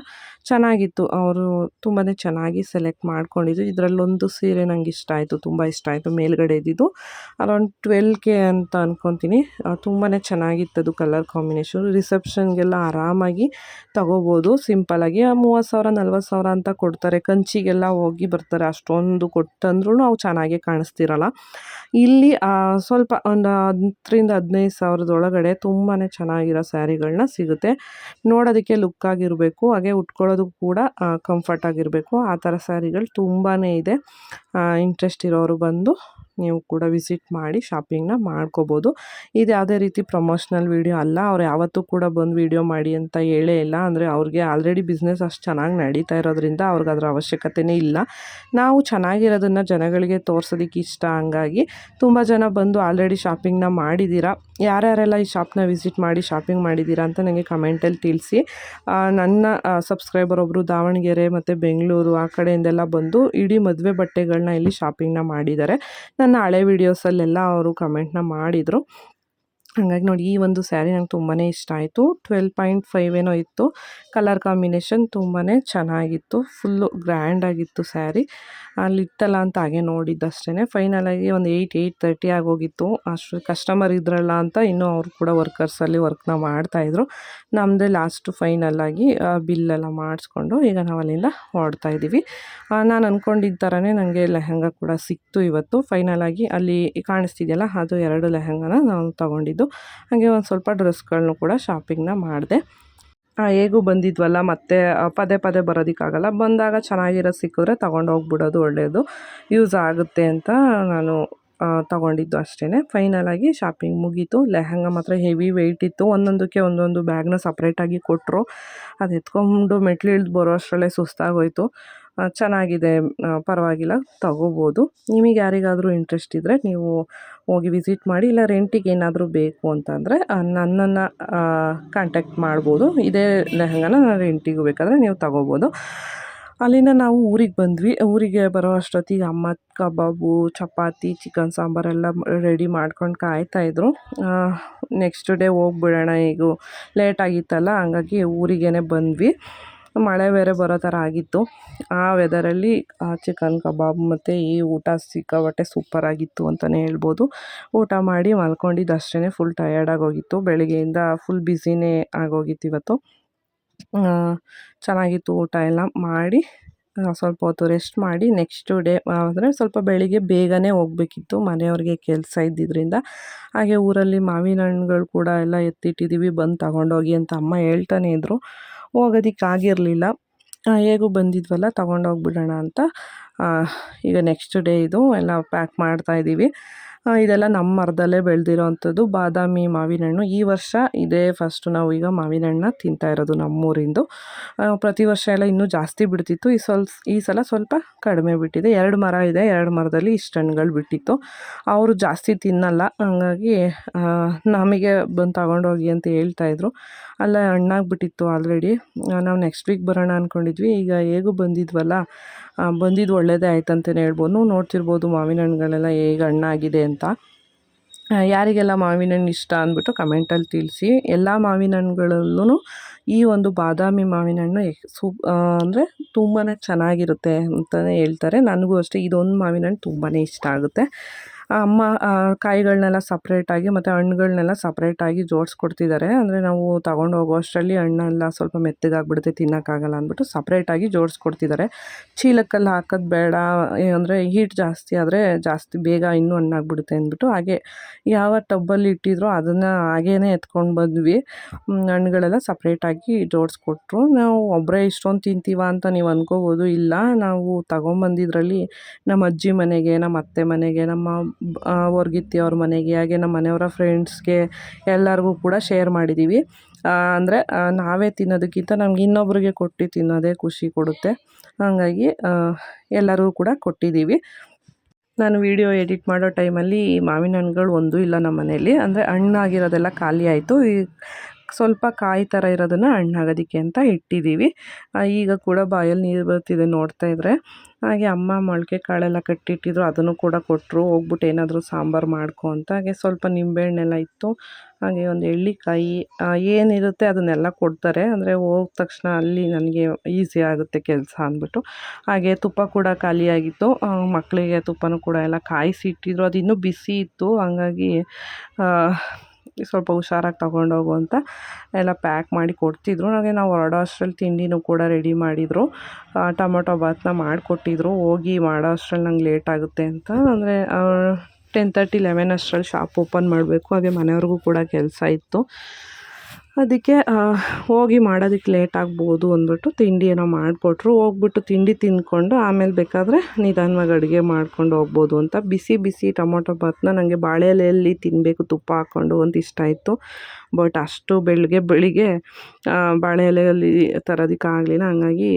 ಚೆನ್ನಾಗಿತ್ತು. ಅವರು ತುಂಬಾ ಚೆನ್ನಾಗಿ ಸೆಲೆಕ್ಟ್ ಮಾಡ್ಕೊಂಡಿದ್ದು ಇದರಲ್ಲೊಂದು ಸೀರೆ ನಂಗೆ ಇಷ್ಟ ಆಯಿತು, ತುಂಬ ಇಷ್ಟ ಆಯಿತು ಮೇಲ್ಗಡೆ ಇದ್ದಿದ್ದು ಅರೌಂಡ್ ಟ್ವೆಲ್ ಕೆ ಅಂತ ಅಂದ್ಕೊತೀನಿ ತುಂಬಾ ಚೆನ್ನಾಗಿತ್ತು ಅದು ಕಲರ್ ಕಾಂಬಿನೇಷನ್. ರಿಸೆಪ್ಷನ್ಗೆಲ್ಲ ಆರಾಮಾಗಿ ತಗೋಬೋದು ಸಿಂಪಲಾಗಿ ಮೂವತ್ತು ಸಾವಿರ, ನಲ್ವತ್ತು ಸಾವಿರ ಅಂತ ಕೊಡ್ತಾರೆ. ಕಂಚಿಗೆಲ್ಲ ಹೋಗಿ ಬರ್ತಾರೆ. ಅಷ್ಟೊಂದು ಕೊಟ್ಟಂದ್ರೂ ಅವು ಚೆನ್ನಾಗಿ ಕಾಣಿಸ್ತಿರಲ್ಲ. ಇಲ್ಲಿ ಸ್ವಲ್ಪ ಒಂದು ಹತ್ತರಿಂದ ಹದಿನೈದು ಸಾವಿರದೊಳಗಡೆ ತುಂಬಾ ಚೆನ್ನಾಗಿರೋ ಸ್ಯಾರಿಗಳನ್ನ ಸಿಗುತ್ತೆ. ನೋಡೋದಕ್ಕೆ ಲುಕ್ ಆಗಿರಬೇಕು ಹಾಗೆ ಉಟ್ಕೊಳ್ಳೋದು ಕೂಡ ಕಂಫರ್ಟಾಗಿರಬೇಕು ಆ ಥರ ಸ್ಯಾರಿಗಳು ತುಂಬಾ ಇದೆ. ಇಂಟ್ರೆಸ್ಟ್ ಇರೋರು ಬಂದು ನೀವು ಕೂಡ ವಿಸಿಟ್ ಮಾಡಿ ಶಾಪಿಂಗ್ನ ಮಾಡ್ಕೋಬೋದು. ಇದು ಯಾವುದೇ ರೀತಿ ಪ್ರಮೋಷ್ನಲ್ ವೀಡಿಯೋ ಅಲ್ಲ. ಅವ್ರು ಯಾವತ್ತೂ ಕೂಡ ಬಂದು ವೀಡಿಯೋ ಮಾಡಿ ಅಂತ ಹೇಳೇ ಇಲ್ಲ. ಅಂದರೆ ಅವ್ರಿಗೆ ಆಲ್ರೆಡಿ ಬಿಸ್ನೆಸ್ ಅಷ್ಟು ಚೆನ್ನಾಗಿ ನಡೀತಾ ಇರೋದ್ರಿಂದ ಅವ್ರಿಗೆ ಅದರ ಅವಶ್ಯಕತೆಯೇ ಇಲ್ಲ. ನಾವು ಚೆನ್ನಾಗಿರೋದನ್ನು ಜನಗಳಿಗೆ ತೋರ್ಸೋದಕ್ಕೆ ಇಷ್ಟ. ಹಂಗಾಗಿ ತುಂಬ ಜನ ಬಂದು ಆಲ್ರೆಡಿ ಶಾಪಿಂಗ್ನ ಮಾಡಿದ್ದೀರಾ? ಯಾರ್ಯಾರೆಲ್ಲ ಈ ಶಾಪ್ನ ವಿಸಿಟ್ ಮಾಡಿ ಶಾಪಿಂಗ್ ಮಾಡಿದ್ದೀರಾ ಅಂತ ನನಗೆ ಕಮೆಂಟಲ್ಲಿ ತಿಳಿಸಿ. ನನ್ನ ಸಬ್ಸ್ಕ್ರೈಬರ್ ಒಬ್ಬರು ದಾವಣಗೆರೆ ಮತ್ತು ಬೆಂಗಳೂರು ಆ ಕಡೆಯಿಂದೆಲ್ಲ ಬಂದು ಇಡೀ ಮದುವೆ ಬಟ್ಟೆಗಳನ್ನ ಇಲ್ಲಿ ಶಾಪಿಂಗ್ನ ಮಾಡಿದ್ದಾರೆ. ನನ್ನ ಹಳೆ ವೀಡಿಯೋಸಲ್ಲೆಲ್ಲ ಅವರು ಕಮೆಂಟ್ನ ಮಾಡಿದರು. ಹಾಗಾಗಿ ನೋಡಿ, ಈ ಒಂದು ಸ್ಯಾರಿ ನಂಗೆ ತುಂಬಾ ಇಷ್ಟ ಆಯಿತು. ಟ್ವೆಲ್ ಪಾಯಿಂಟ್ ಫೈವ್ ಏನೋ ಇತ್ತು. ಕಲರ್ ಕಾಂಬಿನೇಷನ್ ತುಂಬಾ ಚೆನ್ನಾಗಿತ್ತು. ಫುಲ್ಲು ಗ್ರ್ಯಾಂಡಾಗಿತ್ತು ಸ್ಯಾರಿ. ಅಲ್ಲಿ ಇತ್ತಲ್ಲ ಅಂತ ಹಾಗೆ ನೋಡಿದ್ದಷ್ಟೇ ಫೈನಲಾಗಿ ಒಂದು ಏಯ್ಟ್ ಏಯ್ಟ್ ತರ್ಟಿ ಆಗೋಗಿತ್ತು. ಅಷ್ಟು ಕಸ್ಟಮರ್ ಇದ್ರಲ್ಲ ಅಂತ ಇನ್ನೂ ಅವರು ಕೂಡ ವರ್ಕರ್ಸಲ್ಲಿ ವರ್ಕ್ನ ಮಾಡ್ತಾಯಿದ್ರು ನಮ್ಮದೇ ಲಾಸ್ಟು ಫೈನಲಾಗಿ ಬಿಲ್ಲೆಲ್ಲ ಮಾಡಿಸ್ಕೊಂಡು ಈಗ ನಾವು ಅಲ್ಲಿಂದ ಹೊರಡ್ತಾ ಇದ್ದೀವಿ ನಾನು ಅಂದ್ಕೊಂಡಿದ್ದ ಥರನೇ ನನಗೆ ಲೆಹಂಗಾ ಕೂಡ ಸಿಕ್ತು ಇವತ್ತು. ಫೈನಲಾಗಿ ಅಲ್ಲಿ ಕಾಣಿಸ್ತಿದೆಯಲ್ಲ, ಅದು ಎರಡು ಲೆಹಂಗಾನ ನಾನು ತೊಗೊಂಡಿದ್ದು. ಹಾಗೆ ಒಂದು ಸ್ವಲ್ಪ ಡ್ರೆಸ್ಗಳನ್ನೂ ಕೂಡ ಶಾಪಿಂಗ್ನ ಮಾಡಿದೆ. ಹೇಗೂ ಬಂದಿದ್ವಲ್ಲ, ಮತ್ತೆ ಪದೇ ಪದೇ ಬರೋದಕ್ಕಾಗಲ್ಲ. ಬಂದಾಗ ಚೆನ್ನಾಗಿರೋ ಸಿಕ್ಕಿದ್ರೆ ತೊಗೊಂಡು ಹೋಗ್ಬಿಡೋದು ಒಳ್ಳೆಯದು ಯೂಸ್ ಆಗುತ್ತೆ ಅಂತ ನಾನು ತಗೊಂಡಿದ್ದು ಅಷ್ಟೇ ಫೈನಲಾಗಿ ಶಾಪಿಂಗ್ ಮುಗೀತು. ಲೆಹಂಗಾ ಮಾತ್ರ ಹೆವಿ ವೆಯ್ಟ್ ಇತ್ತು. ಒಂದೊಂದಕ್ಕೆ ಒಂದೊಂದು ಬ್ಯಾಗ್ನ ಸಪ್ರೇಟಾಗಿ ಕೊಟ್ಟರು ಅದು ಎತ್ಕೊಂಡು ಮೆಟ್ಲು ಇಳಿದು ಬರೋ ಅಷ್ಟರಲ್ಲೇ ಸುಸ್ತಾಗೋಯ್ತು. ಚೆನ್ನಾಗಿದೆ ಪರವಾಗಿಲ್ಲ, ತಗೋಬೋದು. ನಿಮಗೆ ಯಾರಿಗಾದರೂ ಇಂಟ್ರೆಸ್ಟ್ ಇದ್ದರೆ ನೀವು ಹೋಗಿ ವಿಸಿಟ್ ಮಾಡಿ, ಇಲ್ಲ ರೆಂಟಿಗೆ ಏನಾದರೂ ಬೇಕು ಅಂತಂದರೆ ನನ್ನನ್ನು ಕಾಂಟ್ಯಾಕ್ಟ್ ಮಾಡ್ಬೋದು. ಇದೇ ಲೆಹಂಗಾನ ರೆಂಟಿಗೂ ಬೇಕಾದರೆ ನೀವು ತಗೋಬೋದು. ಅಲ್ಲಿಂದ ನಾವು ಊರಿಗೆ ಬಂದ್ವಿ. ಊರಿಗೆ ಬರೋ ಅಷ್ಟೊತ್ತಿಗೆ ಅಮ್ಮ ಕಬಾಬು ಚಪಾತಿ ಚಿಕನ್ ಸಾಂಬಾರೆಲ್ಲ ರೆಡಿ ಮಾಡ್ಕೊಂಡು ಕಾಯ್ತಾಯಿದ್ರು ನೆಕ್ಸ್ಟ್ ಡೇ ಹೋಗ್ಬಿಡೋಣ, ಈಗ ಲೇಟ್ ಆಗಿತ್ತಲ್ಲ, ಹಂಗಾಗಿ ಊರಿಗೇ ಬಂದ್ವಿ. ಮಳೆ ಬೇರೆ ಬರೋ ಥರ ಆಗಿತ್ತು. ಆ ವೆದರಲ್ಲಿ ಆ ಚಿಕನ್ ಕಬಾಬ್ ಮತ್ತು ಈ ಊಟ ಸಿಕ್ಕಾಪಟ್ಟೆ ಸೂಪರಾಗಿತ್ತು ಅಂತಲೇ ಹೇಳ್ಬೋದು. ಊಟ ಮಾಡಿ ಮಲ್ಕೊಂಡಿದ್ದು ಅಷ್ಟೇ ಫುಲ್ ಟಯರ್ಡ್ ಆಗೋಗಿತ್ತು ಬೆಳಗ್ಗೆಯಿಂದ ಫುಲ್ ಬ್ಯುಸಿನೇ ಆಗೋಗಿತ್ತು ಇವತ್ತು. ಚೆನ್ನಾಗಿತ್ತು ಊಟ ಎಲ್ಲ ಮಾಡಿ ಸ್ವಲ್ಪ ಹೊತ್ತು ರೆಸ್ಟ್ ಮಾಡಿ ನೆಕ್ಸ್ಟ್ ಡೇ ಅಂದರೆ ಸ್ವಲ್ಪ ಬೆಳಿಗ್ಗೆ ಬೇಗನೆ ಹೋಗ್ಬೇಕಿತ್ತು. ಮನೆಯವ್ರಿಗೆ ಕೆಲಸ ಇದ್ದಿದ್ದರಿಂದ ಹಾಗೆ ಊರಲ್ಲಿ ಮಾವಿನ ಹಣ್ಣುಗಳು ಕೂಡ ಎಲ್ಲ ಎತ್ತಿಟ್ಟಿದ್ದೀವಿ ಬಂದು ತಗೊಂಡೋಗಿ ಅಂತ ಅಮ್ಮ ಹೇಳ್ತಾನೆ ಇದ್ದರು ಹೋಗೋದಕ್ಕಾಗಿರಲಿಲ್ಲ ಹೇಗೂ ಬಂದಿದ್ವಲ್ಲ ತೊಗೊಂಡೋಗ್ಬಿಡೋಣ ಅಂತ. ಈಗ ನೆಕ್ಸ್ಟ್ ಡೇ ಇದು ಎಲ್ಲ ಪ್ಯಾಕ್ ಮಾಡ್ತಾ ಇದ್ದೀವಿ. ಇದೆಲ್ಲ ನಮ್ಮ ಮರದಲ್ಲೇ ಬೆಳೆದಿರೋ ಅಂಥದ್ದು. ಬಾದಾಮಿ ಮಾವಿನ ಹಣ್ಣು ಈ ವರ್ಷ ಇದೇ ಫಸ್ಟು ನಾವು ಈಗ ಮಾವಿನ ಹಣ್ಣನ್ನ ತಿಂತಾ ಇರೋದು ನಮ್ಮೂರಿಂದು. ಪ್ರತಿ ವರ್ಷ ಎಲ್ಲ ಇನ್ನೂ ಜಾಸ್ತಿ ಬಿಡ್ತಿತ್ತು. ಈ ಸ್ವಲ್ಪ ಈ ಸಲ ಸ್ವಲ್ಪ ಕಡಿಮೆ ಬಿಟ್ಟಿದೆ. ಎರಡು ಮರ ಇದೆ. ಎರಡು ಮರದಲ್ಲಿ ಇಷ್ಟು ಹಣ್ಣುಗಳು ಬಿಟ್ಟಿತ್ತು. ಅವರು ಜಾಸ್ತಿ ತಿನ್ನಲ್ಲ. ಹಂಗಾಗಿ ನಮಗೆ ಬಂದು ತಗೊಂಡೋಗಿ ಅಂತ ಹೇಳ್ತಾಯಿದ್ರು ಅಲ್ಲ ಹಣ್ಣಾಗ್ಬಿಟ್ಟಿತ್ತು ಆಲ್ರೆಡಿ ನಾವು ನೆಕ್ಸ್ಟ್ ವೀಕ್ ಬರೋಣ ಅಂದ್ಕೊಂಡಿದ್ವಿ ಈಗ ಹೇಗೂ ಬಂದಿದ್ವಲ್ಲ ಬಂದಿದ್ದು ಒಳ್ಳೆಯದೇ ಆಯ್ತು ಅಂತಲೇ ಹೇಳ್ಬೋದು. ನೋಡ್ತಿರ್ಬೋದು ಮಾವಿನ ಹಣ್ಣುಗಳೆಲ್ಲ ಹೇಗೆ ಹಣ್ಣಾಗಿದೆ ಅಂತ. ಯಾರಿಗೆಲ್ಲ ಮಾವಿನ ಹಣ್ಣು ಇಷ್ಟ ಅಂದ್ಬಿಟ್ಟು ಕಮೆಂಟಲ್ಲಿ ತಿಳಿಸಿ. ಎಲ್ಲ ಮಾವಿನ ಹಣ್ಣುಗಳಲ್ಲೂ ಈ ಒಂದು ಬಾದಾಮಿ ಮಾವಿನ ಹಣ್ಣು ಸೂಪ್ ಅಂದರೆ ತುಂಬಾ ಚೆನ್ನಾಗಿರುತ್ತೆ ಅಂತಲೇ ಹೇಳ್ತಾರೆ. ನನಗೂ ಅಷ್ಟೇ ಇದೊಂದು ಮಾವಿನ ಹಣ್ಣು ತುಂಬಾ ಇಷ್ಟ ಆಗುತ್ತೆ. ಅಮ್ಮ ಕಾಯಿಗಳನ್ನೆಲ್ಲ ಸಪ್ರೇಟಾಗಿ ಮತ್ತು ಹಣ್ಣುಗಳನ್ನೆಲ್ಲ ಸಪ್ರೇಟಾಗಿ ಜೋಡಿಸ್ಕೊಡ್ತಿದ್ದಾರೆ ಅಂದರೆ ನಾವು ತಗೊಂಡು ಹೋಗೋ ಅಷ್ಟರಲ್ಲಿ ಹಣ್ಣೆಲ್ಲ ಸ್ವಲ್ಪ ಮೆತ್ತಗಾಗ್ಬಿಡುತ್ತೆ, ತಿನ್ನೋಕ್ಕಾಗಲ್ಲ ಅಂದ್ಬಿಟ್ಟು ಸಪ್ರೇಟಾಗಿ ಜೋಡಿಸ್ಕೊಡ್ತಿದ್ದಾರೆ ಚೀಲಕ್ಕಲ್ಲಿ ಹಾಕೋದು ಬೇಡ ಅಂದರೆ ಹೀಟ್ ಜಾಸ್ತಿ ಆದರೆ ಜಾಸ್ತಿ ಬೇಗ ಇನ್ನೂ ಹಣ್ಣಾಗ್ಬಿಡುತ್ತೆ ಅಂದ್ಬಿಟ್ಟು ಹಾಗೆ ಯಾವ ಟಬ್ಬಲ್ಲಿ ಇಟ್ಟಿದ್ರೋ ಅದನ್ನು ಹಾಗೇ ಎತ್ಕೊಂಡು ಬಂದ್ವಿ. ಹಣ್ಣುಗಳೆಲ್ಲ ಸಪ್ರೇಟಾಗಿ ಜೋಡಿಸ್ಕೊಟ್ರು. ನಾವು ಒಬ್ಬರೇ ಇಷ್ಟೊಂದು ತಿಂತೀವ ಅಂತ ನೀವು ಅಂದ್ಕೋಬೋದು ಇಲ್ಲ, ನಾವು ತಗೊಂಬಂದಿದ್ರಲ್ಲಿ ನಮ್ಮ ಅಜ್ಜಿ ಮನೆಗೆ, ನಮ್ಮ ಅತ್ತೆ ಮನೆಗೆ, ನಮ್ಮ ಬ- ಅವ್ರ ಮನೆಗೆ, ಹಾಗೆ ನಮ್ಮ ಮನೆಯವರ ಫ್ರೆಂಡ್ಸ್ಗೆ ಎಲ್ಲರಿಗೂ ಕೂಡ ಶೇರ್ ಮಾಡಿದ್ದೀವಿ ಅಂದರೆ ನಾವೇ ತಿನ್ನೋದಕ್ಕಿಂತ ನಮ್ಗೆ ಇನ್ನೊಬ್ರಿಗೆ ಕೊಟ್ಟು ತಿನ್ನೋದೇ ಖುಷಿ ಕೊಡುತ್ತೆ. ಹಾಗಾಗಿ ಎಲ್ಲರಿಗೂ ಕೂಡ ಕೊಟ್ಟಿದ್ದೀವಿ ನಾನು ವಿಡಿಯೋ ಎಡಿಟ್ ಮಾಡೋ ಟೈಮಲ್ಲಿ ಮಾವಿನ ಹಣ್ಣುಗಳು ಒಂದೂ ಇಲ್ಲ ನಮ್ಮ ಮನೆಯಲ್ಲಿ. ಅಂದರೆ, ಹಣ್ಣಾಗಿರೋದೆಲ್ಲ ಖಾಲಿ ಆಯಿತು. ಈ ಸ್ವಲ್ಪ ಕಾಯಿ ಥರ ಇರೋದನ್ನು ಹಣ್ಣಾಗೋದಕ್ಕೆ ಅಂತ ಇಟ್ಟಿದ್ದೀವಿ ಈಗ ಕೂಡ ಬಾಯಲ್ಲಿ ನೀರು ಬರ್ತಿದೆ ನೋಡ್ತಾ ಇದ್ದರೆ ಹಾಗೆ ಅಮ್ಮ ಮೊಳಕೆ ಕಾಳೆಲ್ಲ ಕಟ್ಟಿಟ್ಟಿದ್ರು, ಅದನ್ನು ಕೂಡ ಕೊಟ್ಟರು ಹೋಗ್ಬಿಟ್ಟು ಏನಾದರೂ ಸಾಂಬಾರು ಮಾಡ್ಕೊ ಅಂತ. ಹಾಗೆ ಸ್ವಲ್ಪ ನಿಂಬೆಹಣ್ಣೆಲ್ಲ ಇತ್ತು. ಹಾಗೆ ಒಂದು ಎಳ್ಳಿಕಾಯಿ ಏನಿರುತ್ತೆ ಅದನ್ನೆಲ್ಲ ಕೊಡ್ತಾರೆ. ಅಂದರೆ ಹೋದ ತಕ್ಷಣ ಅಲ್ಲಿ ನನಗೆ ಈಸಿ ಆಗುತ್ತೆ ಕೆಲಸ ಅಂದ್ಬಿಟ್ಟು. ಹಾಗೆ ತುಪ್ಪ ಕೂಡ ಖಾಲಿಯಾಗಿತ್ತು ಮಕ್ಕಳಿಗೆ ತುಪ್ಪನೂ ಕೂಡ ಎಲ್ಲ ಕಾಯಿಸಿ ಇಟ್ಟಿದ್ರು. ಅದು ಇನ್ನೂ ಬಿಸಿ ಇತ್ತು. ಹಂಗಾಗಿ ಸ್ವಲ್ಪ ಹುಷಾರಾಗಿ ತಗೊಂಡೋಗು ಅಂತ ಎಲ್ಲ ಪ್ಯಾಕ್ ಮಾಡಿ ಕೊಡ್ತಿದ್ರು. ಹಾಗೆ ನಾವು ಹೊರಡೋ ಅಷ್ಟ್ರಲ್ಲಿ ತಿಂಡಿನೂ ಕೂಡ ರೆಡಿ ಮಾಡಿದರು. ಟೊಮೊಟೊ ಬಾತನ್ನ ಮಾಡಿಕೊಟ್ಟಿದ್ರು. ಹೋಗಿ ಮಾಡೋ ಅಷ್ಟ್ರಲ್ಲಿ ನಂಗೆ ಲೇಟ್ ಆಗುತ್ತೆ ಅಂತ. ಅಂದರೆ ಟೆನ್ ತರ್ಟಿ ಲೆವೆನ್ ಅಷ್ಟರಲ್ಲಿ ಶಾಪ್ ಓಪನ್ ಮಾಡಬೇಕು. ಹಾಗೆ ಮನೆಯವ್ರಿಗೂ ಕೂಡ ಕೆಲಸ ಇತ್ತು. ಅದಕ್ಕೆ ಹೋಗಿ ಮಾಡೋದಕ್ಕೆ ಲೇಟ್ ಆಗ್ಬೋದು ಅಂದ್ಬಿಟ್ಟು ತಿಂಡಿ ಏನೋ ಮಾಡಿಕೊಟ್ರು. ಹೋಗ್ಬಿಟ್ಟು ತಿಂಡಿ ತಿಂದ್ಕೊಂಡು ಆಮೇಲೆ ಬೇಕಾದರೆ ನಿಧಾನವಾಗಿ ಅಡುಗೆ ಮಾಡ್ಕೊಂಡು ಹೋಗ್ಬೋದು ಅಂತ. ಬಿಸಿ ಬಿಸಿ ಟೊಮೊಟೊ ಭಾತನ್ನ ನನಗೆ ಬಾಳೆ ಎಲೆಯಲ್ಲಿ ತಿನ್ನಬೇಕು ತುಪ್ಪ ಹಾಕ್ಕೊಂಡು ಅಂತ ಇಷ್ಟ ಇತ್ತು ಬಟ್ ಅಷ್ಟು ಬೆಳಗ್ಗೆ ಬೆಳಿಗ್ಗೆ ಬಾಳೆ ಎಲೆಯಲ್ಲಿ ತರೋದಕ್ಕಾಗಲಿಲ್ಲ. ಹಂಗಾಗಿ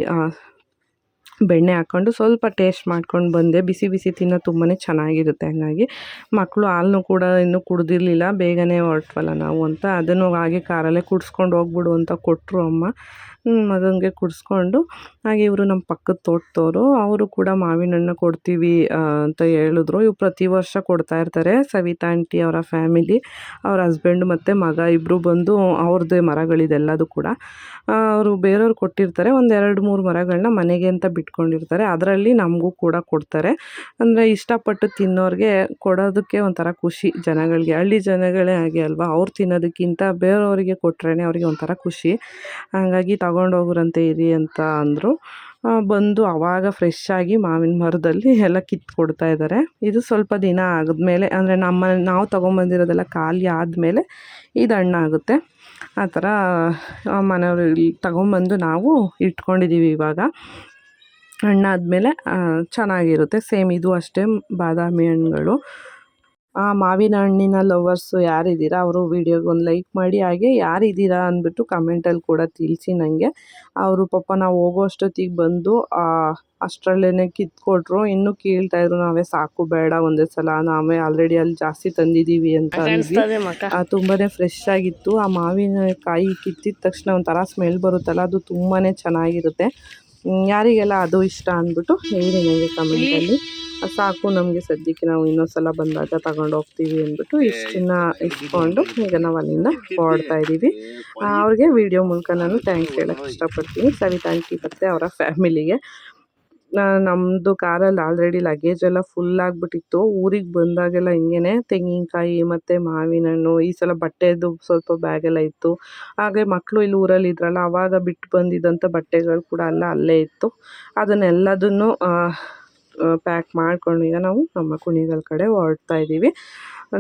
ಬೆಣ್ಣೆ ಹಾಕ್ಕೊಂಡು ಸ್ವಲ್ಪ ಟೇಸ್ಟ್ ಮಾಡ್ಕೊಂಡು ಬಂದೆ. ಬಿಸಿ ಬಿಸಿ ತಿನ್ನೋ ತುಂಬಾ ಚೆನ್ನಾಗಿರುತ್ತೆ ಹಂಗಾಗಿ. ಮಕ್ಕಳು ಹಾಲನ್ನು ಕೂಡ ಇನ್ನೂ ಕುಡ್ದಿರಲಿಲ್ಲ. ಬೇಗನೆ ಹೊರಟ್ವಲ್ಲ ನಾವು ಅಂತ. ಅದನ್ನು ಹಾಗೆ ಕಾರಲ್ಲೇ ಕುಡಿಸ್ಕೊಂಡು ಹೋಗ್ಬಿಡು ಅಂತ ಕೊಟ್ಟರು ಅಮ್ಮ. ಮಗನಿಗೆ ಕುಡಿಸ್ಕೊಂಡು. ಹಾಗೆ ಇವರು ನಮ್ಮ ಪಕ್ಕದ ತೋಟದವರು. ಅವರು ಕೂಡ ಮಾವಿನ ಹಣ್ಣು ಕೊಡ್ತೀವಿ ಅಂತ ಹೇಳಿದ್ರು. ಇವ್ರು ಪ್ರತಿ ವರ್ಷ ಕೊಡ್ತಾ ಇರ್ತಾರೆ. ಸವಿತಾ ಆಂಟಿ ಅವರ ಫ್ಯಾಮಿಲಿ ಅವ್ರ ಹಸ್ಬೆಂಡ್ ಮತ್ತು ಮಗ ಇಬ್ಬರು ಬಂದು ಅವ್ರದ್ದೇ ಮರಗಳಿದೆಲ್ಲದು ಕೂಡ. ಅವರು ಬೇರೆಯವ್ರು ಕೊಟ್ಟಿರ್ತಾರೆ. ಒಂದು ಎರಡು ಮೂರು ಮರಗಳನ್ನ ಮನೆಗೆ ಅಂತ ಬಿಟ್ಕೊಂಡಿರ್ತಾರೆ. ಅದರಲ್ಲಿ ನಮಗೂ ಕೂಡ ಕೊಡ್ತಾರೆ. ಅಂದರೆ ಇಷ್ಟಪಟ್ಟು ತಿನ್ನೋರಿಗೆ ಕೊಡೋದಕ್ಕೆ ಒಂಥರ ಖುಷಿ ಜನಗಳಿಗೆ. ಹಳ್ಳಿ ಜನಗಳೇ ಹಾಗೆ ಅಲ್ವಾ? ಅವ್ರು ತಿನ್ನೋದಕ್ಕಿಂತ ಬೇರೆಯವರಿಗೆ ಕೊಟ್ರೇ ಅವ್ರಿಗೆ ಒಂಥರ ಖುಷಿ. ಹಾಗಾಗಿ ತಗೊಂಡೋಗ್ರಂತೆ ಇರಿ ಅಂತ ಅಂದರು. ಬಂದು ಆವಾಗ ಫ್ರೆಶ್ ಆಗಿ ಮಾವಿನ ಮರದಲ್ಲಿ ಎಲ್ಲ ಕಿತ್ತು ಕೊಡ್ತಾ ಇದ್ದಾರೆ ಇದು ಸ್ವಲ್ಪ ದಿನ ಆದಮೇಲೆ, ಅಂದರೆ ನಮ್ಮ ನಾವು ತೊಗೊಂಬಂದಿರೋದೆಲ್ಲ ಖಾಲಿ ಆದಮೇಲೆ ಇದು ಹಣ್ಣಾಗುತ್ತೆ ಆ ಥರ ಮನೆಯವರು ತಗೊಂಬಂದು ನಾವು ಇಟ್ಕೊಂಡಿದ್ದೀವಿ ಇವಾಗ. ಹಣ್ಣಾದಮೇಲೆ ಚೆನ್ನಾಗಿರುತ್ತೆ. ಸೇಮ್ ಇದು ಅಷ್ಟೇ ಬಾದಾಮಿ ಹಣ್ಣುಗಳು. ಆ ಮಾವಿನ ಹಣ್ಣಿನ ಲವರ್ಸು ಯಾರಿದ್ದೀರಾ ಅವರು ವೀಡಿಯೋಗೆ ಒಂದು ಲೈಕ್ ಮಾಡಿ ಹಾಗೆ ಯಾರಿದ್ದೀರಾ ಅಂದ್ಬಿಟ್ಟು ಕಮೆಂಟಲ್ಲಿ ಕೂಡ ತಿಳಿಸಿ ನನಗೆ ಅವರು ಪಾಪ ನಾವು ಹೋಗೋ ಅಷ್ಟೊತ್ತಿಗೆ ಬಂದು ಅಷ್ಟರಲ್ಲೇ ಕಿತ್ಕೊಟ್ರು. ಇನ್ನೂ ಕೇಳ್ತಾಯಿದ್ರು ನಾವೇ ಸಾಕು ಬೇಡ ಒಂದೇ ಸಲ ನಾವೇ ಆಲ್ರೆಡಿ ಅಲ್ಲಿ ಜಾಸ್ತಿ ತಂದಿದ್ದೀವಿ ಅಂತ ಅಂದ್ವಿ. ಆ, ತುಂಬಾನೇ ಫ್ರೆಶ್ ಆಗಿತ್ತು. ಆ ಮಾವಿನಕಾಯಿ ಕಿತ್ತಿದ ತಕ್ಷಣ ಒಂಥರ ಸ್ಮೆಲ್ ಬರುತ್ತಲ್ಲ ಅದು ತುಂಬಾ ಚೆನ್ನಾಗಿರುತ್ತೆ. ಯಾರಿಗೆಲ್ಲ ಅದು ಇಷ್ಟ ಅಂದ್ಬಿಟ್ಟು ಹೇಳಿ ನನಗೆ ಕಮೆಂಟಲ್ಲಿ ಸಾಕು ನಮಗೆ ಸದ್ಯಕ್ಕೆ ನಾವು ಇನ್ನೊಂದ್ಸಲ ಬಂದಾಗ ತಗೊಂಡು ಹೋಗ್ತೀವಿ ಅಂದ್ಬಿಟ್ಟು ಇಷ್ಟನ್ನ ಇಟ್ಕೊಂಡು ಈಗ ನಾವು ಅಲ್ಲಿಂದ ಹೊರಡ್ತಾ ಇದ್ದೀವಿ. ಅವ್ರಿಗೆ ವಿಡಿಯೋ ಮೂಲಕ ನಾನು ಥ್ಯಾಂಕ್ಸ್ ಹೇಳಕ್ಕೆ ಇಷ್ಟಪಡ್ತೀನಿ. ಸವಿತಾ ಯು ಮತ್ತೆ ಅವರ ಫ್ಯಾಮಿಲಿಗೆ ನಮ್ಮದು ಕಾರಲ್ಲಿ ಆಲ್ರೆಡಿ ಲಗೇಜ್ ಎಲ್ಲ ಫುಲ್ ಆಗಿಬಿಟ್ಟಿತ್ತು. ಊರಿಗೆ ಬಂದಾಗೆಲ್ಲ ಹಿಂಗೇನೆ ತೆಂಗಿನಕಾಯಿ ಮತ್ತು ಮಾವಿನ ಹಣ್ಣು ಈ ಸಲ ಬಟ್ಟೆದು ಸ್ವಲ್ಪ ಬ್ಯಾಗ್ ಎಲ್ಲ ಇತ್ತು. ಹಾಗೆ ಮಕ್ಕಳು ಇಲ್ಲಿ ಊರಲ್ಲಿ ಇದ್ರಲ್ಲ ಆವಾಗ ಬಿಟ್ಟು ಬಂದಿದ್ದಂಥ ಬಟ್ಟೆಗಳು ಕೂಡ ಎಲ್ಲ ಅಲ್ಲೇ ಇತ್ತು. ಅದನ್ನೆಲ್ಲದನ್ನು ಪ್ಯಾಕ್ ಮಾಡ್ಕೊಂಡು ಈಗ ನಾವು ನಮ್ಮ ಕುಣಿಗಲ್ ಕಡೆ ಹೊರಡ್ತಾ ಇದ್ದೀವಿ.